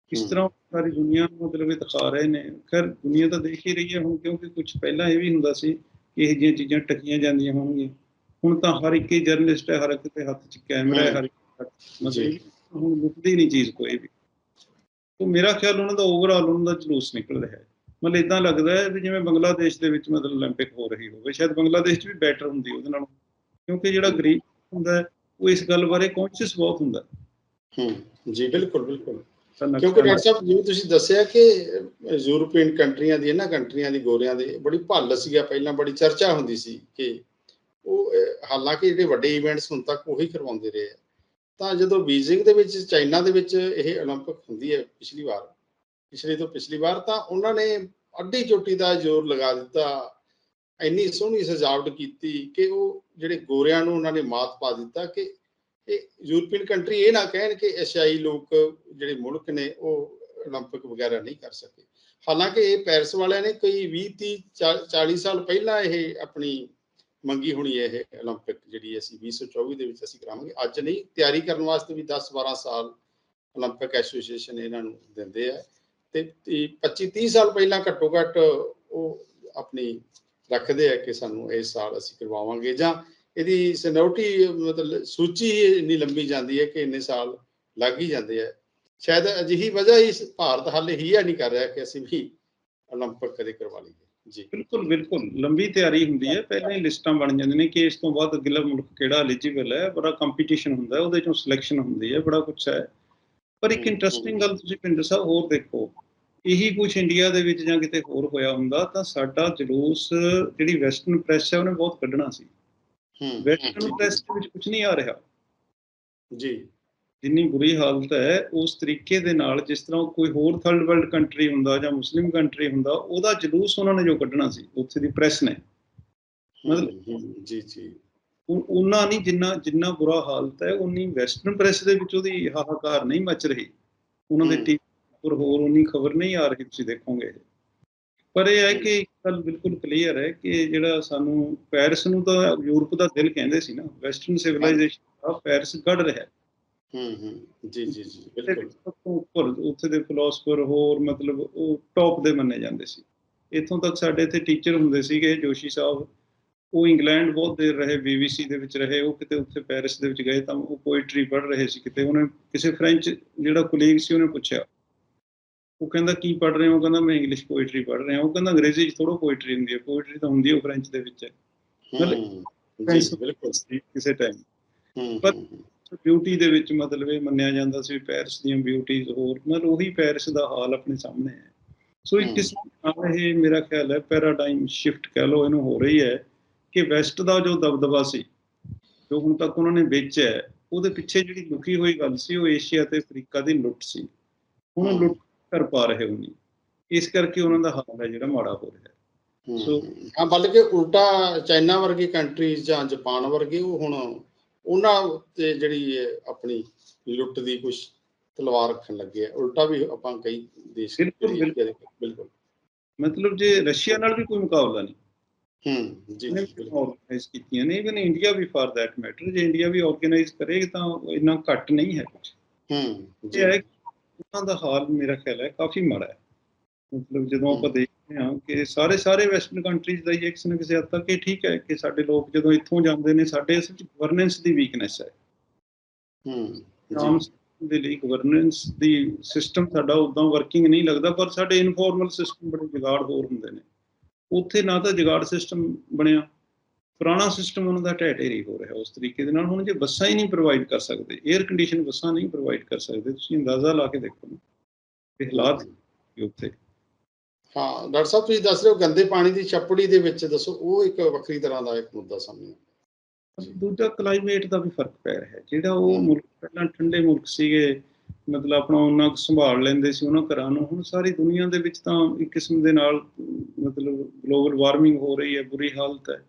A: ਕਿਸ। ਤਰ੍ਹਾਂ ਸਾਰੀ ਦੁਨੀਆ ਨੂੰ ਮਤਲਬ ਇਹ ਦਿਖਾ ਰਹੇ ਨੇ? ਖੈਰ ਦੁਨੀਆ ਤਾਂ ਦੇਖ ਹੀ ਰਹੀ ਹੈ ਹੁਣ ਕਿਉਂਕਿ ਕੁਝ ਪਹਿਲਾਂ ਇਹ ਵੀ ਹੁੰਦਾ ਸੀ ਕਿ ਇਹ ਜਿਹੀਆਂ ਚੀਜ਼ਾਂ ਟਕੀਆਂ ਜਾਂਦੀਆਂ ਹੋਣਗੀਆਂ। ਹੁਣ ਤਾਂ ਹਰ ਇੱਕ ਹੀ ਜਰਨਲਿਸਟ ਹੈ ਹਰ ਇੱਕ ਦੇ ਹੱਥ 'ਚ ਕੈਮਰਾ ਹੈ ਹਰ ਇੱਕ ਦੇ ਹੱਥ 'ਚ
C: ਜੀ।
A: ਮਤਲਬ ਹੁਣ ਮੁੱਕਦੀ ਨਹੀਂ ਚੀਜ਼ ਕੋਈ ਵੀ ਤੋਂ ਮੇਰਾ ਖਿਆਲ ਉਹਨਾਂ ਦਾ ਓਵਰਆਲ ਉਹਨਾਂ ਦਾ ਜਲੂਸ ਨਿਕਲ ਰਿਹਾ ਹੈ ਮਤਲਬ ਇਦਾਂ ਲੱਗਦਾ ਹੈ ਵੀ ਜਿਵੇਂ ਬੰਗਲਾਦੇਸ਼ ਦੇ ਵਿੱਚ ਮਤਲਬ 올림픽 ਹੋ ਰਹੀ ਹੋਵੇ ਸ਼ਾਇਦ ਬੰਗਲਾਦੇਸ਼ 'ਚ ਵੀ ਬੈਟਰ ਹੁੰਦੀ ਉਹਦੇ ਨਾਲੋਂ ਕਿਉਂਕਿ ਜਿਹੜਾ ਗਰੀਬ ਹੁੰਦਾ ਹੈ, ਉਹ ਇਸ ਗੱਲ ਬਾਰੇ ਕੌਨਸ਼ੀਅਸ ਬਹੁਤ ਹੁੰਦਾ ਹੈ।
C: ਹੂੰ ਜੀ ਬਿਲਕੁਲ ਬਿਲਕੁਲ
A: ਤਾਂ ਨਕਸ਼ਾ
C: ਕਿਉਂਕਿ ਡਾਕਟਰ ਸਾਹਿਬ ਜਿਵੇਂ ਤੁਸੀਂ ਦੱਸਿਆ ਕਿ ਅਹ, ਯੂਰਪੀਅਨ ਕੰਟਰੀਆਂ ਦੀ ਇਹਨਾਂ ਕੰਟਰੀਆਂ ਦੀ ਗੋਰਿਆਂ ਦੇ ਬੜੀ ਭੱਲ ਸੀਗਾ ਪਹਿਲਾਂ ਬੜੀ ਚਰਚਾ ਹੁੰਦੀ ਸੀ ਕਿ ਉਹ ਅਹ, ਹਾਲਾਂਕਿ ਜਿਹੜੇ ਵੱਡੇ ਇਵੈਂਟਸ ਹੁਣ ਤੱਕ ਉਹੀ ਕਰਵਾਉਂਦੇ ਰਹੇ ਆ ਤਾਂ ਜਦੋਂ ਬੀਜਿੰਗ ਦੇ ਵਿੱਚ ਚਾਈਨਾ ਦੇ ਵਿੱਚ ਇਹ 올림픽 ਹੁੰਦੀ ਹੈ ਪਿਛਲੀ ਵਾਰ ਪਿਛਲੀ ਤੋਂ ਪਿਛਲੀ ਵਾਰ ਤਾਂ ਉਹਨਾਂ ਨੇ ਅੱਡੀ ਚੋਟੀ ਦਾ ਜ਼ੋਰ ਲਗਾ ਦਿੱਤਾ ਇੰਨੀ ਸੋਹਣੀ ਸਜਾਵਟ ਕੀਤੀ ਕਿ ਉਹ ਜਿਹੜੇ ਗੋਰਿਆਂ ਨੂੰ ਉਹਨਾਂ ਨੇ ਮਾਤ ਪਾ ਦਿੱਤਾ ਕਿ ਇਹ ਯੂਰਪੀਅਨ ਕੰਟਰੀ ਇਹ ਨਾ ਕਹਿਣ ਕਿ ਏਸ਼ੀਆਈ ਲੋਕ ਜਿਹੜੇ ਮੁਲਕ ਨੇ ਉਹ 올림픽 ਵਗੈਰਾ ਨਹੀਂ ਕਰ ਸਕੇ ਹਾਲਾਂਕਿ ਇਹ ਪੈਰਿਸ ਵਾਲਿਆਂ ਨੇ ਕਈ 20 30 40 ਸਾਲ ਪਹਿਲਾਂ ਇਹ ਆਪਣੀ ਮੰਗੀ ਹੋਣੀ ਹੈ ਇਹ 올림픽 ਜਿਹੜੀ ਅਸੀਂ 2024 ਦੇ ਵਿੱਚ ਅਸੀਂ ਕਰਾਵਾਂਗੇ ਅੱਜ ਨਹੀਂ ਤਿਆਰੀ ਕਰਨ ਵਾਸਤੇ ਵੀ 10 12 ਸਾਲ 올림픽 ਐਸੋਸੀਏਸ਼ਨ ਇਹਨਾਂ ਨੂੰ ਦਿੰਦੇ ਆ ਤੇ 25 30 ਸਾਲ ਪਹਿਲਾਂ ਘੱਟੋ ਘੱਟ ਉਹ ਆਪਣੀ ਰੱਖਦੇ ਆ ਕਿ ਸਾਨੂੰ ਇਸ ਸਾਲ ਅਸੀਂ ਕਰਵਾਵਾਂਗੇ ਜਾਂ ਇਹਦੀ ਸਨੋਟੀ ਮਤਲਬ ਸੂਚੀ ਹੀ ਇੰਨੀ ਲੰਬੀ ਜਾਂਦੀ ਹੈ ਕਿ ਇੰਨੇ ਸਾਲ ਲੱਗ ਹੀ ਜਾਂਦੇ ਆ ਸ਼ਾਇਦ ਅਜਿਹੀ ਵਜ੍ਹਾ ਹੀ ਭਾਰਤ ਹਾਲੇ ਹੀ ਨਹੀਂ ਕਰ ਰਿਹਾ ਕਿ ਅਸੀਂ ਵੀ 올림픽 ਕਦੇ ਕਰਵਾ ਲਈਏ ਜੀ।
A: ਬਿਲਕੁਲ ਬਿਲਕੁਲ। ਲੰਬੀ ਤਿਆਰੀ ਹੁੰਦੀ ਹੈ। ਪਹਿਲਾਂ ਹੀ ਲਿਸਟਾਂ ਬਣ ਜਾਂਦੀਆਂ ਨੇ ਕਿ ਇਸ ਤੋਂ ਬਾਅਦ ਅਗਲਾ ਮੁਲਕ ਕਿਹੜਾ ਐਲੀਜੀਬਲ ਹੈ। ਬੜਾ ਕੰਪੀਟੀਸ਼ਨ ਹੁੰਦਾ ਉਹਦੇ ਚੋਂ ਸਿਲੈਕਸ਼ਨ ਹੁੰਦੀ ਹੈ। ਬੜਾ ਕੁਝ ਹੈ। ਪਰ ਇੱਕ ਇੰਟਰਸਟਿੰਗ ਗੱਲ ਤੁਸੀਂ ਪਿੰਡ ਸਾਹਿਬ ਹੋਰ ਦੇਖੋ। ਇਹੀ ਕੁਝ ਇੰਡੀਆ ਦੇ ਵਿੱਚ ਜਾਂ ਕਿਤੇ ਹੋਰ ਹੋਇਆ ਹੁੰਦਾ ਤਾਂ ਸਾਡਾ ਜਲੂਸ ਜਿਹੜੀ ਵੈਸਟਰਨ ਪ੍ਰੈਸ ਹੈ ਉਹਨੇ ਬਹੁਤ ਕੱਢਣਾ ਸੀ।
C: ਹੂੰ
A: ਵੈਸਟਰਨ ਪ੍ਰੈਸ ਦੇ ਵਿੱਚ ਕੁਝ ਨਹੀਂ ਆ ਰਿਹਾ।
C: ਜੀ।
A: ਜਿੰਨੀ ਬੁਰੀ ਹਾਲਤ ਹੈ ਉਸ ਤਰੀਕੇ ਦੇ ਨਾਲ ਜਿਸ ਤਰ੍ਹਾਂ ਕੋਈ ਹੋਰ ਥਰਡ ਵਰਲਡ ਕੰਟਰੀ ਹੁੰਦਾ ਜਾਂ ਮੁਸਲਿਮ ਕੰਟਰੀ ਹੁੰਦਾ ਉਹਦਾ ਜਲੂਸ ਉਹਨਾਂ ਨੇ ਜੋ ਕੱਢਣਾ ਸੀ ਉੱਥੇ ਦੀ ਪ੍ਰੈਸ ਨੇ। ਮਤਲਬ-
C: ਜੀ ਜੀ
A: ਉਹ- ਉਹਨਾਂ ਨਹੀਂ ਜਿੰਨਾ ਜਿੰਨਾ ਬੁਰਾ ਹਾਲਤ ਹੈ ਉਨੀ ਵੈਸਟਰਨ ਪ੍ਰੈਸ ਦੇ ਵਿੱਚ ਉਹਦੀ ਹਾਹਾਕਾਰ ਨਹੀਂ ਮਚ ਰਹੀ। ਉਹਨਾਂ ਦੇ। ਟੀਵੀ ਉੱਪਰ ਹੋਰ ਉਨੀ ਖਬਰ ਨਹੀਂ ਆ ਰਹੀ ਤੁਸੀਂ ਦੇਖੋਗੇ। ਪਰ ਇਹ ਹੈ ਕਿ ਗੱਲ ਬਿਲਕੁਲ ਕਲੀਅਰ ਹੈ ਕਿ ਜਿਹੜਾ ਸਾਨੂੰ ਪੈਰਿਸ ਨੂੰ ਤਾਂ ਯੂਰਪ ਦਾ ਦਿਲ ਕਹਿੰਦੇ ਸੀ ਨਾ ਵੈਸਟਰਨ ਸਿਵਲਾਈਜੇਸ਼ਨ ਦਾ ਪੈਰਿਸ ਗੜ ਰਿਹਾ। ਹੈ
C: ਹੂੰ ਹੂੰ ਜੀ ਜੀ ਜੀ ਬਿਲਕੁਲ।
A: ਉੱਪਰ ਉੱਥੇ ਦੇ ਫਿਲਾਸਫਰ ਹੋਰ ਮਤਲਬ ਉਹ ਟੌਪ ਦੇ ਮੰਨੇ ਜਾਂਦੇ ਸੀ। ਇੱਥੋਂ ਤੱਕ ਸਾਡੇ ਇੱਥੇ ਟੀਚਰ ਹੁੰਦੇ ਸੀਗੇ ਜੋਸ਼ੀ ਸਾਹਿਬ। ਉਹ ਇੰਗਲੈਂਡ ਬਹੁਤ ਦੇਰ ਰਹੇ ਬੀਬੀਸੀ ਦੇ ਵਿੱਚ ਰਹੇ। ਉਹ ਕਿਤੇ ਉੱਥੇ ਪੈਰਿਸ ਦੇ ਵਿੱਚ ਗਏ ਤਾਂ ਉਹ ਪੋਇਟਰੀ ਪੜ੍ਹ ਰਹੇ ਸੀ ਕਿਤੇ। ਉਹਨੇ ਕਿਸੇ ਫ੍ਰੈਂਚ ਜਿਹੜਾ ਕੁਲੀਗ ਸੀ ਉਹਨੇ ਪੁੱਛਿਆ। ਉਹ ਕਹਿੰਦਾ ਕੀ ਪੜ੍ਹ ਰਹੇ ਹੋ? ਕਹਿੰਦਾ ਮੈਂ ਇੰਗਲਿਸ਼ ਪੋਇਟਰੀ ਪੜ੍ਹ ਰਿਹਾ ਉਹ ਕਹਿੰਦਾ ਅੰਗਰੇਜ਼ੀ 'ਚ ਥੋੜ੍ਹਾ ਪੋਇਟਰੀ ਹੁੰਦੀ ਹੈ। ਪੋਇਟਰੀ ਤਾਂ ਹੁੰਦੀ ਹੈ ਫ੍ਰੈਂਚ ਦੇ ਵਿੱਚ। ਹੈ
C: ਬਿਲਕੁਲ।
A: ਕਿਸੇ ਟਾਈਮ ਪਰ- ਬਿਊਟੀ ਦੇ ਵਿੱਚ ਮਤਲਬ ਇਹ ਮੰਨਿਆ ਜਾਂਦਾ ਸੀ ਪੈਰਿਸ ਦੀਆਂ ਬਿਊਟੀਜ਼ ਹੋਰ ਮਤਲਬ ਉਹੀ ਪੈਰਿਸ ਦਾ ਹਾਲ ਆਪਣੇ ਸਾਹਮਣੇ ਹੈ ਸੋ ਇੱਕ। ਕਿਸਮ ਨਾਲ ਇਹ ਮੇਰਾ ਖਿਆਲ ਹੈ ਪੈਰਾਡਾਈਮ ਸ਼ਿਫਟ ਕਹਿ ਲਓ ਇਹਨੂੰ ਹੋ ਰਹੀ ਹੈ ਕਿ ਵੈਸਟ ਦਾ ਜੋ ਦਬਦਬਾ ਸੀ ਜੋ ਹੁਣ ਤੱਕ ਉਹਨਾਂ ਨੇ ਵੇਚਿਆ ਉਹਦੇ ਪਿੱਛੇ ਜਿਹੜੀ ਲੁਕੀ ਹੋਈ ਗੱਲ ਸੀ ਉਹ ਏਸ਼ੀਆ ਤੇ ਅਫਰੀਕਾ ਦੀ ਲੁੱਟ ਸੀ ਹੁਣ। ਲੁੱਟ ਕਰ ਪਾ ਰਹੇ ਹੋ ਨਹੀਂ ਇਸ ਕਰਕੇ ਉਹਨਾਂ ਦਾ ਹਾਲ ਹੈ ਜਿਹੜਾ ਮਾੜਾ ਹੋ ਰਿਹਾ ਸੋ-।
C: ਹਾਂ ਬਲਕਿ ਉਲਟਾ ਚਾਈਨਾ ਵਰਗੀ ਕੰਟਰੀਜ਼ ਜਾਂ ਜਾਪਾਨ ਵਰਗੇ ਉਹ ਹੁਣ ਉਹਨਾਂ ਤੇ ਜਿਹੜੀ ਆਪਣੀ ਲੁੱਟ ਦੀ ਕੁਝ ਤਲਵਾਰ ਰੱਖਣ ਲੱਗੇ ਆ। ਉਲਟਾ ਵੀ ਆਪਾਂ ਕਈ ਦੇਸ਼
A: ਬਿਲਕੁਲ, ਮਤਲਬ ਜੇ ਰਸ਼ੀਆ ਨਾਲ ਵੀ ਕੋਈ ਮੁਕਾਬਲਾ ਨਹੀਂ।
C: ਹੂੰ ਜੀ
A: ਆਰਗੇਨਾਈਜ਼ ਕੀਤੀਆਂ ਨੇ ਇਵਨ ਇੰਡੀਆ ਵੀ ਫਾਰ that ਮੈਟਰ ਜੇ ਇੰਡੀਆ ਵੀ ਆਰਗੇਨਾਈਜ਼ ਕਰੇ ਤਾਂ ਇੰਨਾ ਘੱਟ ਨਹੀਂ ਹੈ ਕੁਝ
C: ਹੂੰ ਜੀ।
A: ਉਹਨਾਂ ਦਾ ਹਾਲ ਮੇਰਾ ਖਿਆਲ ਹੈ ਕਾਫੀ ਮਾੜਾ ਹੈ। ਮਤਲਬ ਜਦੋਂ ਆਪਾਂ
C: ਹਮ।
A: ਦੇਖਦੇ ਹਾਂ ਕਿ ਸਾਰੇ ਸਾਰੇ ਵੈਸਟਰਨ ਕੰਟਰੀਜ਼ ਦਾ ਹੀ ਕਿਸੇ ਨਾ ਕਿਸੇ ਹੱਦ ਤੱਕ ਇਹ ਠੀਕ ਹੈ ਕਿ ਸਾਡੇ ਲੋਕ ਜਦੋਂ ਇੱਥੋਂ ਜਾਂਦੇ ਨੇ ਸਾਡੇ ਅਸਲ ਵਿੱਚ ਗਵਰਨੈਂਸ ਦੀ ਵੀਕਨੈਸ ਹੈ।
C: ਹੂੰ
A: system ਦੇ ਲਈ ਗਵਰਨੈਂਸ ਦੀ ਸਿਸਟਮ ਸਾਡਾ ਉਦਾਂ ਵਰਕਿੰਗ ਨਹੀਂ ਲੱਗਦਾ ਪਰ ਸਾਡੇ ਇਨਫੋਰਮਲ ਸਿਸਟਮ ਬੜੇ ਜੁਗਾੜ ਹੋਰ ਹੁੰਦੇ ਨੇ। ਉੱਥੇ ਨਾ ਤਾਂ ਜੁਗਾੜ ਸਿਸਟਮ ਬਣਿਆ ਪੁਰਾਣਾ ਸਿਸਟਮ ਉਹਨਾਂ ਦਾ ਢਹਿ ਢੇਰੀ ਹੋ ਰਿਹਾ ਉਸ ਤਰੀਕੇ ਦੇ ਨਾਲ। ਹੁਣ ਜੇ ਬੱਸਾਂ ਹੀ ਨਹੀਂ ਪ੍ਰੋਵਾਈਡ ਕਰ ਸਕਦੇ 에ਅਰ ਕੰਡੀਸ਼ਨ ਬੱਸਾਂ ਨਹੀਂ ਪ੍ਰੋਵਾਈਡ ਕਰ ਸਕਦੇ ਤੁਸੀਂ ਅੰਦਾਜ਼ਾ ਲਾ ਕੇ ਦੇਖੋ ਇਹ ਹਾਲਾਤ ਕੀ ਉੱਥੇ।
C: ਹਾਂ ਡਾਕਟਰ ਸਾਹਿਬ ਤੁਸੀਂ ਦੱਸ ਰਹੇ ਹੋ ਗੰਦੇ ਪਾਣੀ ਦੀ ਛੱਪੜੀ ਦੇ ਵਿੱਚ ਦੱਸੋ ਉਹ ਇੱਕ ਵੱਖਰੀ ਤਰ੍ਹਾਂ ਦਾ ਇੱਕ ਮੁੱਦਾ ਸਾਹਮਣੇ।
A: ਦੂਜਾ ਕਲਾਈਮੇਟ ਦਾ ਵੀ ਫ਼ਰਕ ਪੈ ਰਿਹਾ ਹੈ ਜਿਹੜਾ ਉਹ। ਮੁਲਕ ਪਹਿਲਾਂ ਠੰਡੇ ਮੁਲਕ ਸੀਗੇ ਮਤਲਬ ਆਪਣਾ ਉਹਨਾਂ ਕੁ ਸੰਭਾਲ ਲੈਂਦੇ ਸੀ ਉਹਨਾਂ ਘਰਾਂ ਨੂੰ ਹੁਣ ਸਾਰੀ ਦੁਨੀਆ ਦੇ ਵਿੱਚ ਤਾਂ ਇੱਕ ਕਿਸਮ ਦੇ ਨਾਲ ਮਤਲਬ ਗਲੋਬਲ ਵਾਰਮਿੰਗ ਹੋ ਰਹੀ ਹੈ ਬੁਰੀ ਹਾਲਤ ਹੈ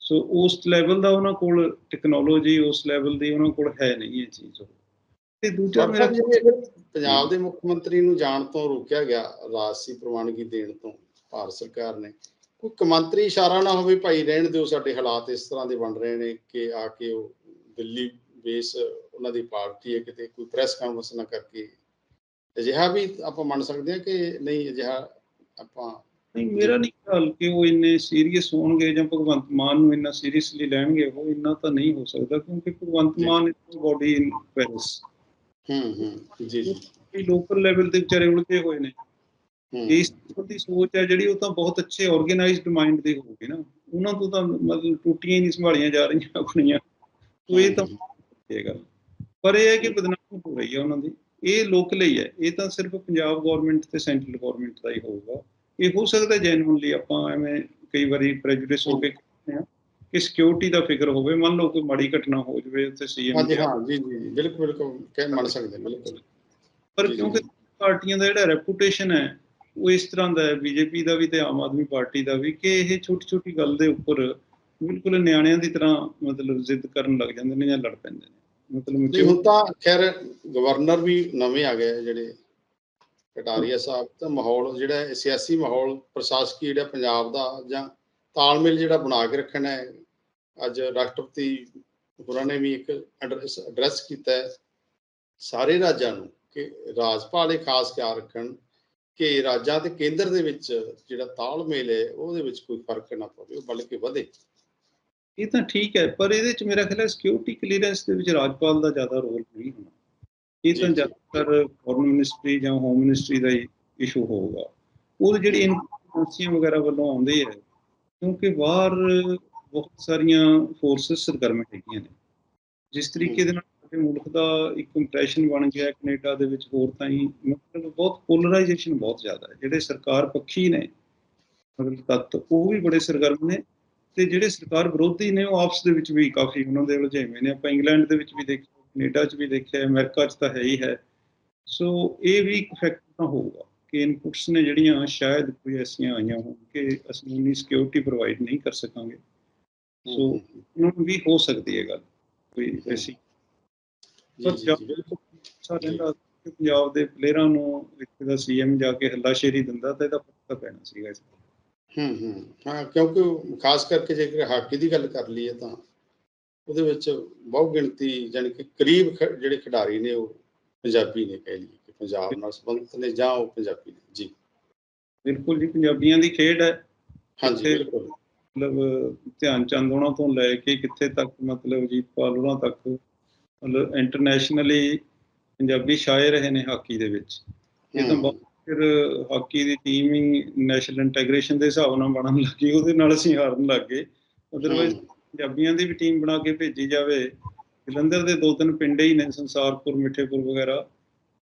A: ਸੋ ਉਸ ਲੈਵਲ ਦਾ ਉਹਨਾਂ ਕੋਲ ਟੈਕਨੋਲੋਜੀ ਉਸ ਲੈਵਲ ਦੀ ਉਹਨਾਂ ਕੋਲ ਹੈ ਨਹੀਂ ਇਹ ਚੀਜ਼ ਤੇ ਦੂਜਾ ਮੇਰਾ
C: ਪੰਜਾਬ ਦੇ ਮੁੱਖ ਮੰਤਰੀ ਨੂੰ ਜਾਣ ਤੋਂ ਰੋਕਿਆ ਗਿਆ ਰਾਜਸੀ ਪ੍ਰਵਾਨਗੀ ਦੇਣ ਤੋਂ ਭਾਰਤ ਸਰਕਾਰ ਨੇ। ਕੋਈ ਕਮੰਤਰੀ ਇਸ਼ਾਰਾ ਨਾ ਹੋਵੇ ਭਾਈ ਰਹਿਣ ਦਿਓ ਸਾਡੇ ਹਾਲਾਤ ਇਸ ਤਰ੍ਹਾਂ ਦੇ ਬਣ ਰਹੇ ਨੇ ਕਿ ਆ ਕੇ ਉਹ ਦਿੱਲੀ ਬੇਸ ਉਹਨਾਂ ਦੀ ਪਾਰਟੀ ਹੈ ਕਿਤੇ ਕੋਈ ਪ੍ਰੈਸ ਕਾਨਫਰੰਸ ਨਾ ਕਰਕੇ। ਅਜਿਹਾ ਵੀ ਆਪਾਂ ਮੰਨ ਸਕਦੇ ਹਾਂ ਕਿ ਨਹੀਂ ਅਜਿਹਾ ਆਪਾਂ
A: ਨਹੀਂ ਮੇਰਾ ਨਹੀਂ ਖਿਆਲ ਕਿ ਉਹ ਇੰਨੇ ਸੀਰੀਅਸ ਹੋਣਗੇ ਜਾਂ ਭਗਵੰਤ ਮਾਨ ਨੂੰ ਇੰਨਾ ਸੀਰੀਅਸਲੀ ਲੈਣਗੇ ਉਹ ਇੰਨਾ ਤਾਂ ਨਹੀਂ ਹੋ ਸਕਦਾ ਕਿਉਂਕਿ
C: Bhagwant.
A: Mann is body in Paris
C: ਹੂੰ ਹੂੰ। ਜੀ ਜੀ।
A: ਇਹ ਲੋਕਲ ਲੈਵਲ ਤੇ ਵਿਚਾਰੇ ਉਲਝੇ ਹੋਏ ਨੇ।
C: ਹੂੰ।
A: ਇਸ ਦੀ ਸੋਚ ਹੈ ਜਿਹੜੀ ਉਹ ਤਾਂ ਬਹੁਤ ਅੱਛੇ ਆਰਗੇਨਾਈਜ਼ਡ ਮਾਈਂਡ ਦੇ ਹੋਗੇ ਨਾ। ਉਹਨਾਂ ਤੋਂ ਤਾਂ ਮਤਲਬ ਟੂਟੀਆਂ ਹੀ ਨਹੀਂ ਸੰਭਾਲੀਆਂ ਜਾ ਰਹੀਆਂ ਆਪਣੀਆਂ। ਉਹ ਇਹ ਤਾਂ ਇਹ ਗੱਲ ਪਰ ਇਹ ਹੈ ਕਿ ਬਦਨਾਮੀ ਹੋ ਰਹੀ ਹੈ ਉਹਨਾਂ ਦੀ। ਇਹ ਲੋਕ ਲਈ ਹੈ। ਇਹ ਤਾਂ ਸਿਰਫ ਪੰਜਾਬ ਗਵਰਨਮੈਂਟ ਤੇ ਸੈਂਟਰਲ ਗਵਰਨਮੈਂਟ ਦਾ ਹੀ ਹੋਊਗਾ। ਇਹ ਹੋ ਸਕਦਾ ਜੈਨੂਇਨਲੀ ਆਪਾਂ ਐਵੇਂ ਕਈ ਵਾਰੀ ਪ੍ਰੈਜੁਡਿਸ ਹੋ ਕੇ ਕਹਿੰਦੇ ਹਾਂ। ਕਿ ਸਿਕਿਉਰਿਟੀ ਦਾ ਫਿਕਰ ਹੋਵੇ ਮੰਨ ਲਓ ਕੋਈ ਮਾੜੀ ਘਟਨਾ ਹੋ ਜਾਵੇ ਉੱਥੇ ਸੀਐਮ
C: ਹਾਂਜੀ ਹਾਂ ਜੀ ਜੀ ਬਿਲਕੁਲ ਬਿਲਕੁਲ ਕਹਿ ਮੰਨ ਸਕਦੇ ਬਿਲਕੁਲ।
A: ਪਰ। ਕਿਉਂਕਿ ਪਾਰਟੀਆਂ ਦਾ ਜਿਹੜਾ ਰੈਪੂਟੇਸ਼ਨ ਹੈ ਉਹ ਇਸ ਤਰ੍ਹਾਂ ਦਾ ਹੈ ਬੀਜੇਪੀ ਦਾ ਵੀ ਤੇ ਆਮ ਆਦਮੀ ਪਾਰਟੀ ਦਾ ਵੀ ਕਿ ਇਹ ਛੋਟੀ ਛੋਟੀ ਗੱਲ ਦੇ ਉੱਪਰ ਬਿਲਕੁਲ ਨਿਆਣਿਆਂ ਦੀ ਤਰ੍ਹਾਂ ਮਤਲਬ ਜ਼ਿੱਦ ਕਰਨ ਲੱਗ ਜਾਂਦੇ ਨੇ ਜਾਂ ਲੜ ਪੈਂਦੇ ਨੇ। ਮਤਲਬ
C: ਨਹੀਂ ਹੁਣ ਤਾਂ ਖੈਰ ਗਵਰਨਰ ਵੀ ਨਵੇਂ ਆ ਗਏ ਜਿਹੜੇ ਕਟਾਰੀਆ ਸਾਹਿਬ ਤਾਂ ਮਾਹੌਲ ਜਿਹੜਾ ਸਿਆਸੀ ਮਾਹੌਲ ਪ੍ਰਸ਼ਾਸਕੀ ਜਿਹੜਾ ਪੰਜਾਬ ਦਾ ਜਾਂ ਤਾਲਮੇਲ ਜਿਹੜਾ ਬਣਾ ਕੇ ਰੱਖਣਾ ਹੈ ਅੱਜ ਰਾਸ਼ਟਰਪਤੀ ਹੋਰਾਂ ਨੇ ਵੀ ਇੱਕ ਐਡਰੈਸ ਕੀਤਾ ਹੈ ਸਾਰੇ ਰਾਜਾਂ ਨੂੰ ਕਿ ਰਾਜਪਾਲ ਖਾਸ ਖਿਆਲ ਰੱਖਣ ਕਿ ਰਾਜਾਂ ਤੇ ਕੇਂਦਰ ਦੇ ਵਿੱਚ ਜਿਹੜਾ ਤਾਲਮੇਲ ਹੈ ਉਹਦੇ ਵਿੱਚ ਕੋਈ ਫ਼ਰਕ ਨਾ ਪਵੇ ਉਹ ਬਲਕਿ ਵਧੇ।
A: ਇਹ ਤਾਂ ਠੀਕ ਹੈ ਪਰ ਇਹਦੇ ਚ ਮੇਰਾ ਖਿਆਲ ਹੈ ਸਿਕਿਉਰਿਟੀ ਕਲੀਅਰੈਂਸ ਦੇ ਵਿੱਚ ਰਾਜਪਾਲ ਦਾ ਜ਼ਿਆਦਾ ਰੋਲ ਨਹੀਂ ਹੋਣਾ। ਇਹ ਤਾਂ। ਜ਼ਿਆਦਾਤਰ ਫੋਰਨ ਮਿਨਿਸਟਰੀ ਜਾਂ ਹੋਮ ਮਿਨਿਸਟਰੀ ਦਾ ਹੀ ਇਸ਼ੂ ਹੋਊਗਾ। ਉਹ ਜਿਹੜੀ ਇਨਫੋਰਸੀਆਂ ਵਗੈਰਾ ਵੱਲੋਂ ਆਉਂਦੇ ਹੈ ਕਿਉਂਕਿ ਬਾਹਰ ਬਹੁਤ ਸਾਰੀਆਂ ਫੋਰਸਸ ਸਰਗਰਮ ਹੈਗੀਆਂ ਨੇ। ਜਿਸ ਤਰੀਕੇ ਦੇ ਨਾਲ ਸਾਡੇ ਮੁਲਕ ਦਾ ਇੱਕ ਇੰਪ੍ਰੈਸ਼ਨ ਬਣ ਗਿਆ ਹੈ ਕੈਨੇਡਾ ਦੇ ਵਿੱਚ ਹੋਰ ਤਾਂ ਹੀ ਮਤਲਬ ਬਹੁਤ ਪੋਲਰਾਈਜੇਸ਼ਨ ਬਹੁਤ ਜ਼ਿਆਦਾ ਹੈ। ਜਿਹੜੇ ਸਰਕਾਰ ਪੱਖੀ ਨੇ, ਮਤਲਬ ਤੱਤ, ਉਹ ਵੀ ਬੜੇ ਸਰਗਰਮ ਨੇ ਤੇ ਜਿਹੜੇ ਸਰਕਾਰ ਵਿਰੋਧੀ ਨੇ, ਉਹ ਆਪਸ ਦੇ ਵਿੱਚ ਵੀ ਕਾਫੀ ਉਹਨਾਂ ਦੇ ਉਲਝੇਵੇਂ ਨੇ। ਆਪਾਂ ਇੰਗਲੈਂਡ ਦੇ ਵਿੱਚ ਵੀ ਦੇਖਿਆ, ਕੈਨੇਡਾ 'ਚ ਵੀ ਦੇਖਿਆ, ਅਮਰੀਕਾ 'ਚ ਤਾਂ ਹੈ ਹੀ ਹੈ। ਸੋ ਇਹ ਵੀ ਇੱਕ ਫੈਕਟਰ ਤਾਂ ਹੋਊਗਾ। ਕਿ ਇਨਪੁਟਸ ਨੇ ਜਿਹੜੀਆਂ ਸ਼ਾਇਦ ਕੋਈ ਐਸੀਆਂ ਆਈਆਂ ਹੋਣ ਕਿ ਅਸੀਂ ਉਨੀ ਸਿਕਿਉਰਿਟੀ ਪ੍ਰੋਵਾਈਡ ਨਹੀਂ ਕਰ ਸਕਾਂਗੇ। ਸੋ ਉਹਨਾਂ ਨੂੰ ਵੀ ਹੋ ਸਕਦੀ ਹੈ ਗੱਲ ਕੋਈ ਐਸੀ। ਸਾਡੇ ਦਾ ਪੰਜਾਬ ਦੇ ਪਲੇਅਰਾਂ ਨੂੰ ਇੱਥੇ ਦਾ ਸੀਐਮ ਜਾ ਕੇ ਹੱਲਾਸ਼ੇਰੀ ਦਿੰਦਾ ਤਾਂ ਇਹਦਾ ਪਤਾ ਪੈਣਾ ਸੀਗਾ ਇਸ।
C: ਹੂੰ ਹੂੰ। ਹਾਂ ਕਿਉਂਕਿ ਖਾਸ ਕਰਕੇ ਜੇਕਰ ਹਾਕੀ ਦੀ ਗੱਲ ਕਰ ਲਈਏ ਤਾਂ ਉਹਦੇ ਵਿੱਚ ਬਹੁ ਗਿਣਤੀ ਜਾਣੀ ਕਿ ਕਰੀਬ ਜਿਹੜੇ ਖਿਡਾਰੀ ਨੇ ਉਹ ਪੰਜਾਬੀ ਨੇ ਕਹਿ ਲਈਏ। ਕਿ ਪੰਜਾਬ ਨਾਲ ਸੰਬੰਧਿਤ ਨੇ ਜਾਂ ਉਹ ਪੰਜਾਬੀ ਨੇ? ਜੀ।
A: ਬਿਲਕੁਲ ਜੀ ਪੰਜਾਬੀਆਂ ਦੀ ਖੇਡ ਹੈ।
C: ਹਾਂਜੀ ਬਿਲਕੁਲ।
A: ਮਤਲਬ ਧਿਆਨ ਚੰਦ ਉਹਨਾਂ ਤੋਂ ਲੈ ਕੇ ਕਿੱਥੇ ਤੱਕ ਮਤਲਬ ਜੀਤਪਾਲ ਉਹਨਾਂ ਤੱਕ ਮਤਲਬ ਇੰਟਰਨੈਸ਼ਨਲੀ ਪੰਜਾਬੀ ਛਾਏ ਰਹੇ ਨੇ ਹਾਕੀ ਦੇ ਵਿੱਚ। ਇਹ ਤਾਂ। ਬਹੁਤ ਫਿਰ ਹਾਕੀ ਦੀ ਟੀਮ ਹੀ ਨੈਸ਼ਨਲ ਇੰਟੀਗ੍ਰੇਸ਼ਨ ਦੇ ਹਿਸਾਬ ਨਾਲ ਬਣਨ ਲੱਗੀ ਉਹਦੇ ਨਾਲ ਅਸੀਂ ਹਾਰਨ ਲੱਗ ਗਏ। ਅਦਰਵਾਈਜ਼
C: ਹੂੰ।
A: ਪੰਜਾਬੀਆਂ ਦੀ ਵੀ ਟੀਮ ਬਣਾ ਕੇ ਭੇਜੀ ਜਾਵੇ। ਜਲੰਧਰ ਦੇ ਦੋ ਤਿੰਨ ਪਿੰਡ ਹੀ ਨੇ ਸੰਸਾਰਪੁਰ ਮਿੱਠੇਪੁਰ ਵਗੈਰਾ।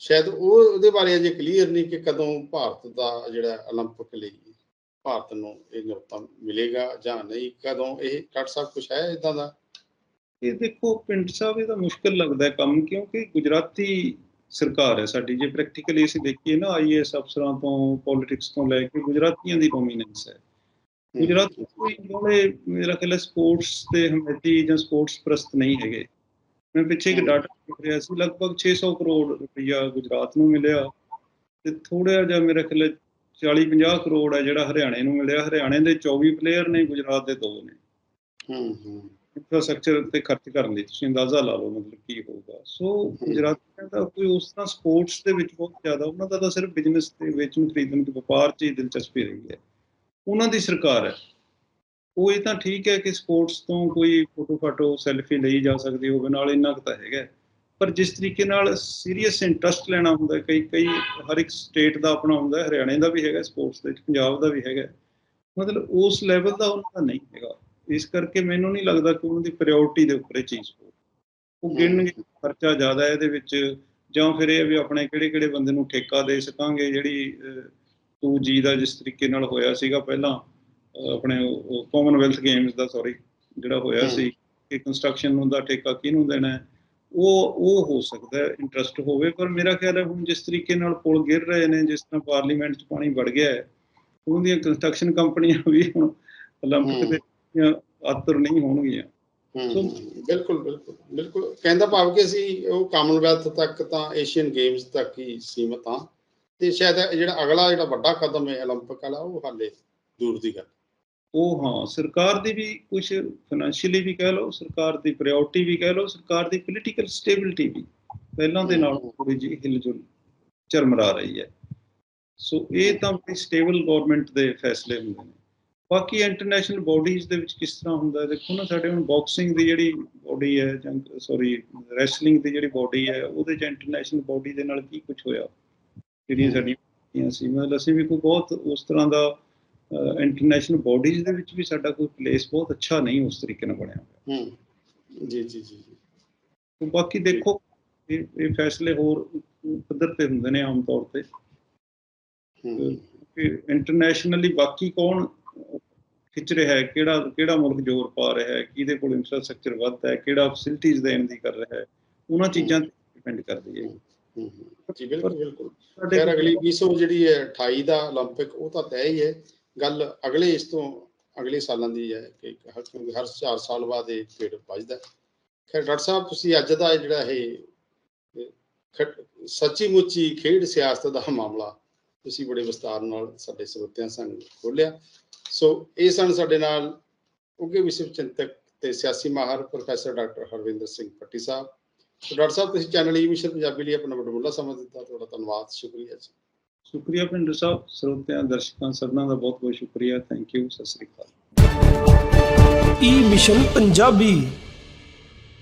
C: ਸ਼ਾਇਦ ਉਹ ਉਹਦੇ ਬਾਰੇ ਅਜੇ ਕਲੀਅਰ ਨਹੀਂ ਕਿ ਕਦੋਂ ਭਾਰਤ ਦਾ ਜਿਹੜਾ 올림픽 ਲਈ ਭਾਰਤ ਨੂੰ ਇਹ ਨਿਯੁਕਤਾ ਮਿਲੇਗਾ ਜਾਂ ਨਹੀਂ ਕਦੋਂ ਇਹ ਡਾਕਟਰ ਸਾਹਿਬ ਕੁਝ ਹੈ ਇਦਾਂ ਦਾ
A: ਇਹ ਦੇਖੋ ਪਿੰਡ ਸਾਹਿਬ ਇਹਦਾ ਮੁਸ਼ਕਲ ਲੱਗਦਾ ਹੈ ਕੰਮ ਕਿਉਂਕਿ ਗੁਜਰਾਤੀ ਸਰਕਾਰ ਹੈ ਸਾਡੀ ਜੇ ਪ੍ਰੈਕਟੀਕਲੀ ਅਸੀਂ ਦੇਖੀਏ ਨਾ ਆਈਏਐਸ ਅਫਸਰਾਂ ਤੋਂ ਪੋਲਿਟਿਕਸ ਤੋਂ ਲੈ ਕੇ ਗੁਜਰਾਤੀਆਂ ਦੀ ਡੋਮੀਨੈਂਸ ਹੈ ਗੁਜਰਾਤ ਕੋਈ ਬੜੇ ਮੇਰਾ ਖਿਆਲ ਹੈ ਸਪੋਰਟਸ ਤੇ ਹਮੇਤੀ ਜਾਂ ਸਪੋਰਟਸ ਪ੍ਰਸਤ ਨਹੀਂ ਹੈਗੇ ਮੈਂ ਪਿੱਛੇ ਇੱਕ। ਡਾਟਾ ਦੇਖ ਰਿਹਾ ਸੀ ਲਗਭਗ 600 ਕਰੋੜ ਰੁਪਈਆ ਗੁਜਰਾਤ ਨੂੰ ਮਿਲਿਆ ਤੇ ਥੋੜਾ ਜਿਹਾ ਮੇਰਾ ਖਿਆਲ ਹੈ 40 50 ਕਰੋੜ ਹੈ ਜਿਹੜਾ ਹਰਿਆਣੇ ਨੂੰ ਮਿਲਿਆ। ਹਰਿਆਣੇ ਦੇ 24 ਪਲੇਅਰ ਨੇ ਗੁਜਰਾਤ ਦੇ ਦੋ ਨੇ।
C: ਹੂੰ ਹੂੰ।
A: ਇਨਫਰਾਸਟ੍ਰਕਚਰ ਤੇ ਖਰਚ ਕਰਨ ਲਈ ਤੁਸੀਂ ਅੰਦਾਜ਼ਾ ਲਾ ਲਓ ਮਤਲਬ ਕੀ ਹੋਊਗਾ। ਸੋ ਗੁਜਰਾਤੀਆਂ ਦਾ ਕੋਈ ਉਸ ਤਰ੍ਹਾਂ ਸਪੋਰਟਸ ਦੇ ਵਿੱਚ ਬਹੁਤ ਜ਼ਿਆਦਾ ਉਹਨਾਂ ਦਾ ਤਾਂ ਸਿਰਫ ਬਿਜ਼ਨਸ ਤੇ ਵੇਚਣ ਖਰੀਦਣ ਤੇ ਵਪਾਰ 'ਚ ਹੀ ਦਿਲਚਸਪੀ ਰਹੀ ਹੈ। ਉਹਨਾਂ ਦੀ ਸਰਕਾਰ ਹੈ। ਉਹ ਇਹ ਤਾਂ ਠੀਕ ਹੈ ਕਿ ਸਪੋਰਟਸ ਤੋਂ ਕੋਈ ਫੋਟੋ ਫਾਟੋ ਸੈਲਫੀ ਲਈ ਜਾ ਸਕਦੀ ਹੋਵੇ ਨਾਲ ਇੰਨਾ ਕੁ ਤਾਂ ਹੈਗਾ। ਪਰ ਜਿਸ ਤਰੀਕੇ ਨਾਲ ਸੀਰੀਅਸ ਇੰਟਰਸਟ ਲੈਣਾ ਹੁੰਦਾ ਕਈ ਕਈ ਹਰ ਇੱਕ ਸਟੇਟ ਦਾ ਆਪਣਾ ਹੁੰਦਾ ਹਰਿਆਣੇ ਦਾ ਵੀ ਹੈਗਾ ਸਪੋਰਟਸ ਦੇ ਵਿੱਚ ਪੰਜਾਬ ਦਾ ਵੀ ਹੈਗਾ ਮਤਲਬ ਉਸ ਲੈਵਲ ਦਾ ਉਹਨਾਂ ਦਾ ਨਹੀਂ ਹੈਗਾ। ਇਸ ਕਰਕੇ ਮੈਨੂੰ ਨਹੀਂ ਲੱਗਦਾ ਕਿ ਉਹਨਾਂ ਦੀ ਪ੍ਰਾਇੋਰਟੀ ਦੇ ਉੱਪਰ ਇਹ ਚੀਜ਼ ਹੋ ਉਹ ਗਿਣਨਗੇ ਖਰਚਾ ਜ਼ਿਆਦਾ ਹੈ ਇਹਦੇ ਵਿੱਚ ਜਾਂ ਫਿਰ ਇਹ ਵੀ ਆਪਣੇ ਕਿਹੜੇ ਕਿਹੜੇ ਬੰਦੇ ਨੂੰ ਠੇਕਾ ਦੇ ਸਕਾਂਗੇ ਜਿਹੜੀ 2G ਦਾ ਜਿਸ ਤਰੀਕੇ ਨਾਲ ਹੋਇਆ ਸੀਗਾ ਪਹਿਲਾਂ। ਆਪਣੇ ਕਾਮਨਵੈਲਥ ਗੇਮਸ ਦਾ ਸੌਰੀ ਜਿਹੜਾ ਹੋਇਆ
C: ਹਮ।
A: ਸੀ ਕਿ ਕੰਸਟਰਕਸ਼ਨ ਨੂੰ ਦਾ ਠੇਕਾ ਕਿਹਨੂੰ ਦੇਣਾ ਹੈ ਉਹ ਉਹ ਹੋ ਸਕਦਾ ਹੈ ਇੰਟਰਸਟ ਹੋਵੇ ਪਰ ਮੇਰਾ ਖਿਆਲ ਹੈ ਹੁਣ ਜਿਸ ਤਰੀਕੇ ਨਾਲ ਪੁਲ ਗਿਰ ਰਹੇ ਨੇ ਜਿਸ ਤਰ੍ਹਾਂ ਪਾਰਲੀਮੈਂਟ 'ਚ ਪਾਣੀ ਵੜ ਗਿਆ ਹੈ ਉਹਦੀਆਂ ਕੰਸਟਰਕਸ਼ਨ ਕੰਪਨੀਆਂ ਵੀ ਹੁਣ 올림픽
C: ਹਮ।
A: ਦੇ ਦੀਆਂ ਆਤਰ ਨਹੀਂ ਹੋਣਗੀਆਂ
C: ਹੂੰ,
A: ਸੋ-
C: ਹੂੰ, ਬਿਲਕੁਲ ਬਿਲਕੁਲ ਬਿਲਕੁਲ ਕਹਿੰਦਾ ਭਾਵ ਕਿ ਅਸੀਂ ਉਹ ਕਾਮਨਵੈਲਥ ਤੱਕ ਤਾਂ ਏਸ਼ੀਅਨ ਗੇਮਸ ਤੱਕ ਹੀ ਸੀਮਤ ਹਾਂ ਤੇ ਸ਼ਾਇਦ ਇਹ ਜਿਹੜਾ ਅਗਲਾ ਜਿਹੜਾ ਵੱਡਾ ਕਦਮ ਹੈ 올림픽 ਵਾਲਾ ਉਹ ਹਾਲੇ ਦੂਰ ਦੀ ਗੱਲ
A: ਉਹ ਹਾਂ ਸਰਕਾਰ ਦੀ ਵੀ ਕੁਝ ਫਾਈਨੈਂਸ਼ੀਅਲੀ ਵੀ ਕਹਿ ਲਓ ਸਰਕਾਰ ਦੀ ਪ੍ਰਾਇੋਰਟੀ ਵੀ ਕਹਿ ਲਓ ਸਰਕਾਰ ਦੀ ਪੋਲੀਟੀਕਲ ਸਟੇਬਿਲਿਟੀ ਵੀ ਪਹਿਲਾਂ ਦੇ ਨਾਲ ਥੋੜੀ ਜਿਹੀ ਹਿਲਜੁਲ ਚਰਮਰਾ ਰਹੀ ਹੈ। ਸੋ ਇਹ ਤਾਂ ਬੜੀ ਸਟੇਬਲ ਗਵਰਨਮੈਂਟ ਦੇ ਫੈਸਲੇ ਹੁੰਦੇ ਨੇ। ਬਾਕੀ ਇੰਟਰਨੈਸ਼ਨਲ ਬਾਡੀਜ਼ ਦੇ ਵਿੱਚ ਕਿਸ ਤਰ੍ਹਾਂ ਹੁੰਦਾ ਹੈ? ਦੇਖੋ ਨਾ ਸਾਡੇ ਹੁਣ ਬਾਕਸਿੰਗ ਦੀ ਜਿਹੜੀ ਬਾਡੀ ਹੈ ਜਾਂ ਸੌਰੀ ਰੈਸਲਿੰਗ ਦੀ ਜਿਹੜੀ ਬਾਡੀ ਹੈ ਉਹਦੇ ਚ ਇੰਟਰਨੈਸ਼ਨਲ ਬਾਡੀ ਦੇ ਨਾਲ ਕੀ ਕੁਝ ਹੋਇਆ? ਜਿਹੜੀਆਂ ਸਾਡੀਆਂ ਸੀ। ਮਤਲਬ ਅਸੀਂ ਵੀ ਕੋਈ ਬਹੁਤ ਉਸ ਤਰ੍ਹਾਂ ਦਾ ਇੰਟਰਨੈਸ਼ਨਲ ਬਾਡੀਜ਼ ਦੇ ਵਿੱਚ ਵੀ ਸਾਡਾ ਕੋਈ ਪਲੇਸ ਬਹੁਤ ਅੱਛਾ ਨਹੀਂ ਉਸ ਤਰੀਕੇ ਨਾਲ ਬਣਿਆ ਹੋਇਆ
C: ਹੂੰ ਜੀ ਜੀ ਜੀ ਜੀ।
A: ਤੇ ਬਾਕੀ ਦੇਖੋ ਇਹ ਇਹ ਫੈਸਲੇ ਹੋਰ ਪੱਧਰ ਤੇ ਹੁੰਦੇ ਨੇ ਆਮ ਤੌਰ ਤੇ
C: ਹੂੰ
A: ਕਿ ਇੰਟਰਨੈਸ਼ਨਲੀ ਬਾਕੀ ਕੌਣ ਖਿੱਚ ਰਿਹਾ ਹੈ ਕਿਹੜਾ ਕਿਹੜਾ ਮੁਲਕ ਜ਼ੋਰ ਪਾ ਰਿਹਾ ਹੈ ਕਿਹਦੇ ਕੋਲ ਇਨਫਰਾਸਟ੍ਰਕਚਰ ਵੱਧ ਹੈ ਕਿਹੜਾ ਫੈਸਿਲਿਟੀਜ਼ ਦੇਣ ਦੀ ਕਰ ਰਿਹਾ ਹੈ ਉਹਨਾਂ ਚੀਜ਼ਾਂ ਤੇ ਡਿਪੈਂਡ ਕਰਦੀ ਹੈ
C: ਹੂੰ, ਹੂੰ। ਜੀ ਬਿਲਕੁਲ ਬਿਲਕੁਲ
A: ਸਾਡੇ
C: ਖੈਰ ਅਗਲੀ 20 ਜਿਹੜੀ ਹੈ 28 ਦਾ 올림픽 ਉਹ ਤਾਂ ਤੈਅ ਹੀ ਹੈ ਗੱਲ ਅਗਲੇ ਇਸ ਤੋਂ ਅਗਲੇ ਸਾਲਾਂ ਦੀ ਹੈ ਕਿ ਹਰ ਕਿਉਂਕਿ ਹਰ 4 ਸਾਲ ਬਾਅਦ ਇਹ ਪੇੜ ਵੱਜਦਾ ਖੈਰ, ਡਾਕਟਰ ਸਾਹਿਬ, ਤੁਸੀਂ ਅੱਜ ਦਾ ਜਿਹੜਾ ਇਹ ਸੱਚੀ ਮੁੱਚੀ ਖੇਡ ਸਿਆਸਤ ਦਾ ਮਾਮਲਾ ਤੁਸੀਂ ਬੜੇ ਵਿਸਤਾਰ ਨਾਲ ਸਾਡੇ ਸਰੋਤਿਆਂ ਸੰਗ ਖੋਲਿਆ ਸੋ ਇਹ ਸਨ ਸਾਡੇ ਨਾਲ ਉੱਘੇ ਵਿਸ਼ਵ ਚਿੰਤਕ ਤੇ ਸਿਆਸੀ ਮਾਹਰ ਪ੍ਰੋਫੈਸਰ ਡਾਕਟਰ ਹਰਵਿੰਦਰ ਸਿੰਘ ਪੱਟੀ ਸਾਹਿਬ। ਸੋ ਡਾਕਟਰ ਸਾਹਿਬ, ਤੁਸੀਂ ਚੈਨਲ ਈ ਮਿਸ਼ਨ ਪੰਜਾਬੀ ਲਈ ਆਪਣਾ ਵਡਮੁੱਲਾ ਸਮਾਂ ਦਿੱਤਾ। ਤੁਹਾਡਾ ਧੰਨਵਾਦ, ਸ਼ੁਕਰੀਆ ਜੀ।
A: ਸ਼ੁਕਰੀਆ ਪਿੰਡਰ ਸਾਹਿਬ, ਸਰੋਤਿਆਂ, ਦਰਸ਼ਕਾਂ, ਸਭਨਾਂ ਦਾ ਬਹੁਤ ਬਹੁਤ ਸ਼ੁਕਰੀਆ। Thank you Sat Sri Akal.
B: E mission Punjabi